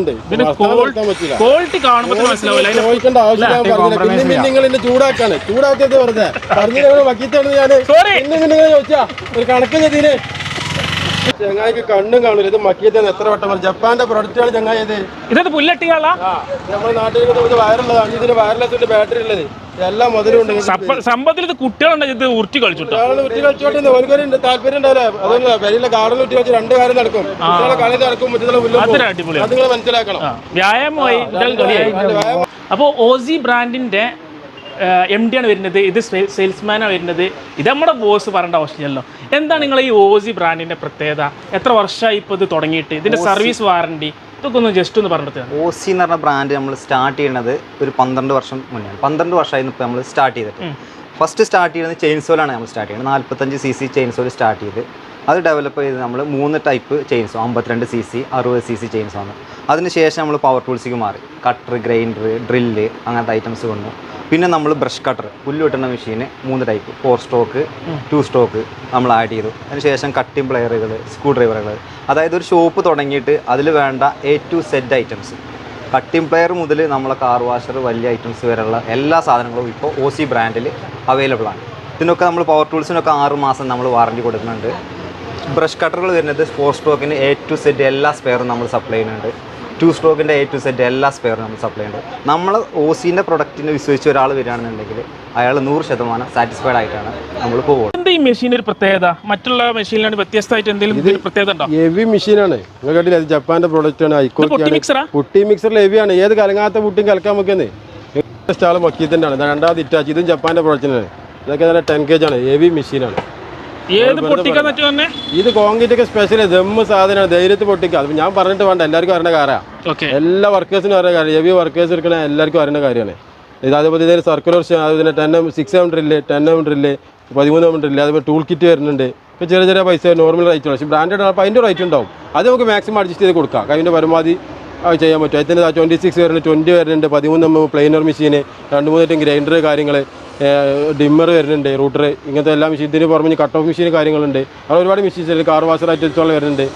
B: ക്വാളിറ്റി കാണുമ്പോൾ മനസ്സിലാവില്ല.
D: ചോദിക്കേണ്ട ആവശ്യം ഞാൻ പറഞ്ഞില്ല. പിന്നെ പിന്നെ നിങ്ങൾ എന്നെ ചൂടാക്കാണ്. ചൂടാക്കിയത് പറഞ്ഞ. പറഞ്ഞു? വക്കീത്താണ് ഞാൻ. പിന്നെ പിന്നെ നിങ്ങൾ ചോദിച്ചാ ഒരു കണക്ക് ചെയ്തിന്. ചങ്ങായിക്ക് കണ്ണും കാണില്ല ഇത് മക്കിയതാണ് എത്ര വട്ടം പറഞ്ഞു. ജപ്പാന്റെ പ്രൊഡക്റ്റ് ആണ് ചങ്ങായി ഇത്
B: ഇതത്
D: പുല്ലട്ടിയാളാ നമ്മുടെ നാട്ടിൽ വയറുള്ളതാണ്. ഇതിന് വയർലെസ് ബാറ്ററി ഉള്ളത്. എല്ലാം മുതലും ഉണ്ട്
B: സമ്പത്തിൽ ഇത് കുട്ടികളുണ്ട്. ഇത് ഉരുട്ടി കളിച്ചോട്ടെ?
D: ഉരുട്ടി കളിച്ചോട്ടെ ഓർക്കൊരു താല്പര്യം ഉണ്ടാവില്ല അതല്ല വലിയ ഗാർഡൻ ഉറ്റി കളിച്ച് രണ്ട് കാര്യം നടക്കും. കളി നടക്കും. മുറ്റത്തുള്ള അത് നിങ്ങൾ മനസ്സിലാക്കണം.
B: വ്യായാമമായി കളിയായി. അപ്പോൾ ഓസി ബ്രാൻഡിന്റെ എം ഡി ആണ് വരുന്നത്. ഇത് സെയിൽസ്മാനാണ് വരുന്നത്. ഇത് നമ്മുടെ ബോസ് പറയേണ്ട ആവശ്യമില്ലല്ലോ. എന്താണ് നിങ്ങൾ ഈ ഓസി ബ്രാൻഡിന്റെ പ്രത്യേകത? എത്ര വർഷമായി ഇപ്പോൾ ഇത് തുടങ്ങിയിട്ട്? ഇതിന്റെ സർവീസ് വാറണ്ടി ഇതൊക്കെ ഒന്ന് ജസ്റ്റ് ഒന്ന് പറഞ്ഞിട്ട്
F: ഓസി എന്ന് പറഞ്ഞ ബ്രാൻഡ് നമ്മൾ സ്റ്റാർട്ട് ചെയ്യുന്നത് ഒരു പന്ത്രണ്ട് വർഷം മുന്നേ പന്ത്രണ്ട് വർഷമായിരുന്നു ഇപ്പോൾ നമ്മൾ സ്റ്റാർട്ട് ചെയ്തിട്ട്. ഫസ്റ്റ് സ്റ്റാർട്ട് ചെയ്യുന്നത് ചെയിൻസോലാണ് നമ്മൾ സ്റ്റാർട്ട് ചെയ്യുന്നത്. നാൽപ്പത്തഞ്ച് സി സി ചെയിൻസോൽ സ്റ്റാർട്ട് ചെയ്ത്. അത് ഡെവലപ്പ് ചെയ്ത് നമ്മൾ മൂന്ന് ടൈപ്പ് ചെയിൻസോ അമ്പത്തിരണ്ട് സി സി അറുപത് സി സി ചെയിൻസോ ആണ് അതിനുശേഷം നമ്മൾ പവർ ടൂൾസിക്ക് മാറി. കട്ടർ ഗ്രൈൻഡർ ഡ്രില്ല് അങ്ങനത്തെ ഐറ്റംസ് വന്നു. പിന്നെ നമ്മൾ ബ്രഷ് കട്ടർ പുല്ല് വെട്ടുന്ന മെഷീന് മൂന്ന് type four stroke two stroke നമ്മൾ ആഡ് ചെയ്തു. അതിനുശേഷം കട്ടിംഗ് പ്ലെയറുകൾ സ്ക്രൂ ഡ്രൈവറുകൾ അതായത് ഒരു ഷോപ്പ് തുടങ്ങിയിട്ട് അതിൽ വേണ്ട A to set items cutting plier മുതൽ നമ്മളെ കാർ വാഷർ വലിയ ഐറ്റംസ് വരെയുള്ള എല്ലാ സാധനങ്ങളും ഇപ്പോൾ ഒ സി ബ്രാൻഡിൽ അവൈലബിൾ ആണ്. ഇതിനൊക്കെ നമ്മൾ പവർ ടൂൾസിനൊക്കെ ആറ് മാസം നമ്മൾ വാറണ്ടി കൊടുക്കുന്നുണ്ട്. ബ്രഷ് കട്ടറുകൾ വരുന്നത് ഫോർ സ്ട്രോക്കിന് എ ടു സെറ്റ് എല്ലാ സ്പെയറും നമ്മൾ സപ്ലൈ ചെയ്യുന്നുണ്ട്. ടു സ്ട്രോക്കിന്റെ എ ടു സെറ്റ് എല്ലാ സ്പെയറും നമ്മൾ സപ്ലൈ ചെയ്യുന്നുണ്ട്. നമ്മൾ ഒ സിന്റെ പ്രൊഡക്റ്റിനെ വിശ്വസിച്ച് ഒരാൾ വരികയാണെന്നുണ്ടെങ്കിൽ അയാൾ നൂറ് ശതമാനം സാറ്റിസ്ഫൈഡ് ആയിട്ടാണ് നമ്മൾ പോകുന്നത്
B: എന്താ ഈ മെഷീൻ ഒരു പ്രത്യേകത? മറ്റുള്ള മെഷീനിലാണ് വ്യത്യസ്തമായിട്ട് എന്തെങ്കിലും പ്രത്യേകത ഉണ്ടോ?
D: ഹെവി മെഷീനാണ് നിങ്ങൾ കണ്ടില്ല അത് ജപ്പാന്റെ പ്രോഡക്റ്റ് ആണ്
B: കുട്ടി പൊട്ടി
D: മിക്സറിൽ ഹെവിയാണ് ഏത് കലങ്ങാത്ത പുട്ടിയും കലക്കാൻ വെക്കുന്നത് സ്റ്റാൾ മക്കീത്തിന്റെ ആണ് രണ്ടാമത് ഇറ്റാച്ച് ഇതും ജപ്പാന്റെ പ്രൊഡക്റ്റിനാണ് ഇതൊക്കെ നല്ല ടെൻ കെ ആണ്. ഹെവി മെഷീനാണ്
B: ഏത് പൊട്ടിക്കാൻ പറ്റും
D: ഇത് കോൺക്രീറ്റ് ഒക്കെ സ്പെഷ്യൽ ദമ്മ് സാധനമാണ് ധൈര്യത്തിൽ പൊട്ടിക്കുക അത് ഞാൻ പറഞ്ഞിട്ട് വേണ്ട. എല്ലാവർക്കും അറിയുന്ന കാര്യമാണ് എല്ലാ വർക്കേഴ്സിനും അറിയുന്ന കാര്യം. ഹെവി വർക്കേഴ്സ് എടുക്കണ എല്ലാവർക്കും അറിയുന്ന കാര്യമാണ്. ഇത് അതേപോലെ ഇതിന് സർക്കുലർ അതുപോലെ ten M six M drill ten M drill പതിമൂന്ന് എം ഡ്രില്ല് അതുപോലെ ടൂൾ കിറ്റ് വരുന്നുണ്ട്. ഇപ്പോൾ ചെറിയ ചെറിയ പൈസ നോർമൽ റേറ്റ് പക്ഷേ ബ്രാൻഡഡ് അപ്പോൾ അതിന്റെ റേറ്റ് ഉണ്ടാവും. അത് നമുക്ക് മാക്സിമം അഡ്ജസ്റ്റ് ചെയ്ത് കൊടുക്കാം. അതിന്റെ പരമാവധി അത് ചെയ്യാൻ പറ്റും. അതിന് ട്വന്റി സിക്സ് വരുന്നുണ്ട് ട്വന്റി വരുന്നുണ്ട് പതിമൂന്ന് എം പ്ലെയിനർ മെഷീൻ രണ്ട് മൂന്ന് ഗ്രൈൻഡർ കാര്യങ്ങൾ ഡിമ്മർ വരുന്നുണ്ട് റൂട്ടർ. ഇങ്ങനത്തെ എല്ലാ മെഷീൻ ഇതിന് പുറമെ കട്ട് ഓഫ് മെഷീൻ കാര്യങ്ങളുണ്ട്. അവിടെ ഒരുപാട് മെഷീൻസ് കാർ വാഷർ ഐറ്റംസുകൾ വരുന്നുണ്ട്.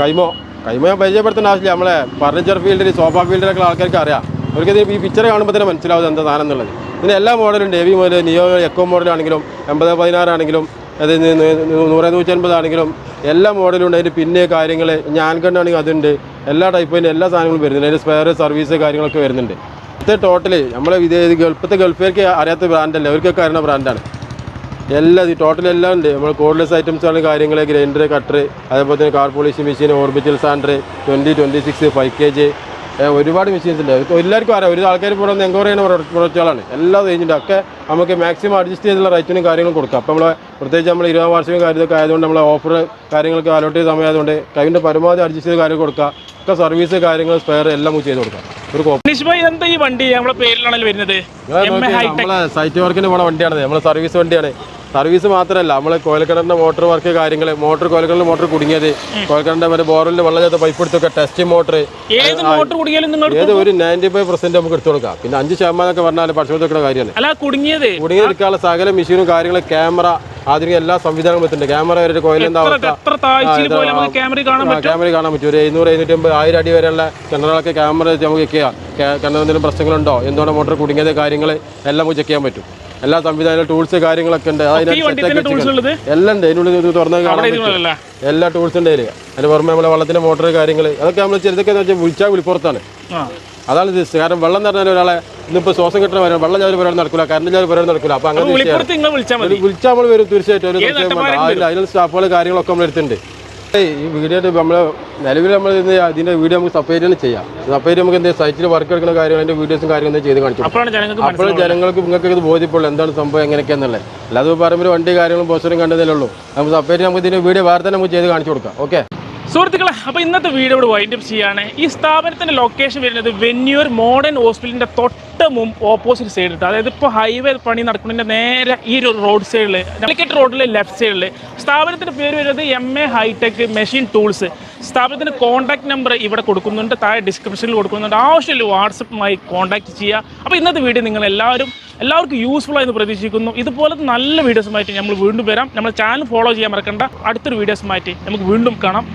D: കൈമോ. കൈമോ ഞാൻ പരിചയപ്പെടുത്തേണ്ട ആവശ്യമില്ല. നമ്മളെ ഫർണിച്ചർ ഫീൽഡിൽ സോഫ ഫീൽഡിലൊക്കെ ആൾക്കാർക്ക് അറിയാം. അവർക്ക് ഈ പിക്ചർ കാണുമ്പോൾ തന്നെ മനസ്സിലാവും എന്താ സാധനം എന്നുള്ളത്. ഇതിന് എല്ലാ മോഡലുണ്ട് ഹെവി മോഡൽ നിയോ എക്കോ മോഡലാണെങ്കിലും എൺപത് പതിനാറാണെങ്കിലും അത് നൂറ് ന- നൂറ് നൂറ്റൻപതാണെങ്കിലും എല്ലാ മോഡലും ഉണ്ട്. അതിന്റെ പിന്നെ കാര്യങ്ങൾ ഞാൻ കണ്ടാണെങ്കിൽ അതുണ്ട്. എല്ലാ ടൈപ്പിന്റെ എല്ലാ സാധനങ്ങളും വരുന്നുണ്ട്. അതിന്റെ സ്പെയർ സർവീസ് കാര്യങ്ങളൊക്കെ വരുന്നുണ്ട്. ഇത് ടോട്ടൽ നമ്മളെ വിദേശ ഗൾഫത്തെ ഗൾഫേർക്ക് അറിയാത്ത ബ്രാൻഡല്ല അവർക്കൊക്കെ അറിയുന്ന ബ്രാൻഡാണ് എല്ലാം ഈ ടോട്ടൽ എല്ലാം ഉണ്ട്. നമ്മൾ കോഡ്ലെസ് ഐറ്റംസ് ആണ് കാര്യങ്ങൾ ഗ്രൈൻഡർ കട്ടർ അതേപോലെ തന്നെ car polishing machine orbital sander twenty twenty six five K G ഒരുപാട് മെഷീൻസ് ഉണ്ട്. എല്ലാവർക്കും അറിയാം. ഒരു ആൾക്കാർ നിന്ന് എൻക്വയറി ചെയ്യുന്ന പ്രൊഡക്റ്റുകളാണ്. എല്ലാ റേഞ്ചിന്റെ ഒക്കെ നമുക്ക് മാക്സിമം അഡ്ജസ്റ്റ് ചെയ്തുള്ള റേറ്റിനും കാര്യങ്ങളും കൊടുക്കാം. അപ്പോൾ നമ്മൾ പ്രത്യേകിച്ച് നമ്മൾ ഇരുപതാം വാർഷികം കാര്യമൊക്കെ ആയതുകൊണ്ട് നമ്മൾ ഓഫർ കാര്യങ്ങളൊക്കെ അലോട്ട് ചെയ്ത സമയമായതുകൊണ്ട് കൈവിന്റെ പരമാവധി അഡ്ജസ്റ്റ് ചെയ്ത് കാര്യം കൊടുക്കാം ഒക്കെ സർവീസ് കാര്യങ്ങൾ സ്പെയർ എല്ലാം ചെയ്ത് കൊടുക്കാം. ഒരു
B: എന്താ ഈ വണ്ടി? പേരിലാണല്ലോ വരുന്നത്.
D: നമ്മളെ സൈറ്റ് വർക്കിന് പോണ വണ്ടിയാണ്. നമ്മളെ സർവീസ് വണ്ടിയാണ്. സർവീസ് മാത്രമല്ല നമ്മൾ കോയൽക്കിണറിന്റെ മോട്ടോർ വർക്ക് കാര്യങ്ങൾ മോട്ടോർ കോയൽക്കിണറിൽ മോട്ടോർ കുടുങ്ങിയത്. കോയൽക്കിണറിന്റെ മറ്റേ ബോറിൽ വെള്ളം ചേർത്ത പൈപ്പ് എടുത്തൊക്കെ ടെസ്റ്റ് മോട്ടർ.
B: ഏത്
D: ഒരു നയന്റി ഫൈവ് പെർസെന്റ് നമുക്ക് എടുത്തു കൊടുക്കാം. പിന്നെ അഞ്ച് ശതമാനം ഒക്കെ പറഞ്ഞാൽ പക്ഷേ വെക്കുന്ന കാര്യമാണ്
B: കുടുങ്ങിയത്.
D: കുടുങ്ങി എടുക്കാനുള്ള സകല മെഷീനും കാര്യങ്ങളും ക്യാമറ ആധുനിക എല്ലാ സംവിധാനങ്ങളും എത്തുന്നുണ്ട് ക്യാമറ വരെ കോയിലിന്റെ അവസ്ഥ?
B: ക്യാമറ കാണാൻ പറ്റും.
D: ഒരു എഴുന്നൂറ് എഴുന്നൂറ്റി അമ്പത് ആയിരം അടി വരെയുള്ള കിണറുകളൊക്കെ ക്യാമറ നമുക്ക് ചെക്ക് ചെയ്യാം. കിണറിന് എന്തെങ്കിലും പ്രശ്നങ്ങളുണ്ടോ? എന്തുകൊണ്ട് മോട്ടോർ കുടുങ്ങിയത്? കാര്യങ്ങൾ എല്ലാം നമുക്ക് ചെക്ക് ചെയ്യാൻ പറ്റും. എല്ലാ സംവിധാനം ടൂൾസ് കാര്യങ്ങളൊക്കെ ഉണ്ട്.
B: അതിനകത്ത്
D: എല്ലാം ഉണ്ട്. അതിനുള്ളിൽ തുറന്ന് കാണാൻ എല്ലാ ടൂൾസ് ഉണ്ട് അതിൽ അതിന് പുറമെ നമ്മളെ വെള്ളത്തിന്റെ മോട്ടോർ കാര്യങ്ങൾ അതൊക്കെ നമ്മൾ ചെറുതൊക്കെ എന്ന് വെച്ചാൽ വിളിച്ചാൽ വിളിപ്പുറത്താണ്. അതാണ് ഇത്. കാരണം വെള്ളം നിറഞ്ഞാൽ ഒരാളെ ഇന്നിപ്പോ ശ്വാസം കിട്ടണ വരാം വെള്ളം ചാരി പരിപാടി നടക്കില്ല കറണ്ട് ചാരി പരിപാടി നടക്കില്ല അപ്പൊ അങ്ങനെ.
B: വിളിച്ചാൽ
D: നമ്മൾ വരും തീർച്ചയായിട്ടും. അതിനുള്ള സ്റ്റാഫുകൾ കാര്യങ്ങളൊക്കെ നമ്മൾ എടുത്തിട്ടുണ്ട്. ഈ വീഡിയോ നമ്മൾ നിലവിൽ നമ്മൾ അതിന്റെ വീഡിയോ നമുക്ക് സെപ്പറേറ്റ് തന്നെ ചെയ്യാം. സെപ്പറേറ്റ് നമുക്ക് എന്തെങ്കിലും സൈറ്റിൽ വർക്ക് എടുക്കുന്ന കാര്യങ്ങൾ അതിന്റെ വീഡിയോസും കാര്യങ്ങളും ചെയ്ത് കാണിച്ചു അപ്പോൾ ജനങ്ങൾക്ക് നിങ്ങൾക്ക് ഇത് ബോധ്യപ്പെടുള്ളൂ എന്താണ് സംഭവം എങ്ങനെയൊക്കെയാണെന്നല്ലേ അല്ലാതെ പറയുമ്പോൾ വണ്ടി കാര്യങ്ങളും പോസ്റ്ററും കണ്ടതല്ലേ ഉള്ളൂ നമുക്ക് സെപ്പറേറ്റ് നമുക്ക് ഇതിന്റെ വീഡിയോ വേറെ തന്നെ നമുക്ക് ചെയ്ത് കാണിച്ചു കൊടുക്കാം. ഓക്കെ
B: സുഹൃത്തുക്കളെ അപ്പോൾ ഇന്നത്തെ വീഡിയോ ഇവിടെ വൈൻഡ് അപ്പ് ചെയ്യാണ്. ഈ സ്ഥാപനത്തിന്റെ ലൊക്കേഷൻ വരുന്നത് വെന്യൂർ മോഡേൺ ഹോസ്പിറ്റലിന്റെ തൊട്ട് മുമ്പ് ഓപ്പോസിറ്റ് സൈഡിൽ അതായത് ഇപ്പോൾ ഹൈവേ പണി നടക്കുന്നതിന്റെ നേരെ ഈ ഒരു റോഡ് സൈഡിൽ ഡെലിക്കേറ്റ് റോഡിലെ ലെഫ്റ്റ് സൈഡിൽ സ്ഥാപനത്തിന്റെ പേര് വരുന്നത് M A hi tech machine tools സ്ഥാപനത്തിന്റെ കോൺടാക്ട് നമ്പർ ഇവിടെ കൊടുക്കുന്നുണ്ട് താഴെ ഡിസ്ക്രിപ്ഷനിൽ കൊടുക്കുന്നുണ്ട്. ആവശ്യമില്ല വാട്സപ്പുമായി കോൺടാക്ട് ചെയ്യുക അപ്പോൾ ഇന്നത്തെ വീഡിയോ നിങ്ങൾ എല്ലാവരും എല്ലാവർക്കും യൂസ്ഫുൾ ആയെന്ന് പ്രതീക്ഷിക്കുന്നു. ഇതുപോലത്തെ നല്ല വീഡിയോസുമായിട്ട് നമ്മൾ വീണ്ടും വരാം. നമ്മുടെ ചാനൽ ഫോളോ ചെയ്യാൻ മറക്കണ്ട. അടുത്തൊരു വീഡിയോസുമായിട്ട് നമുക്ക് വീണ്ടും കാണാം.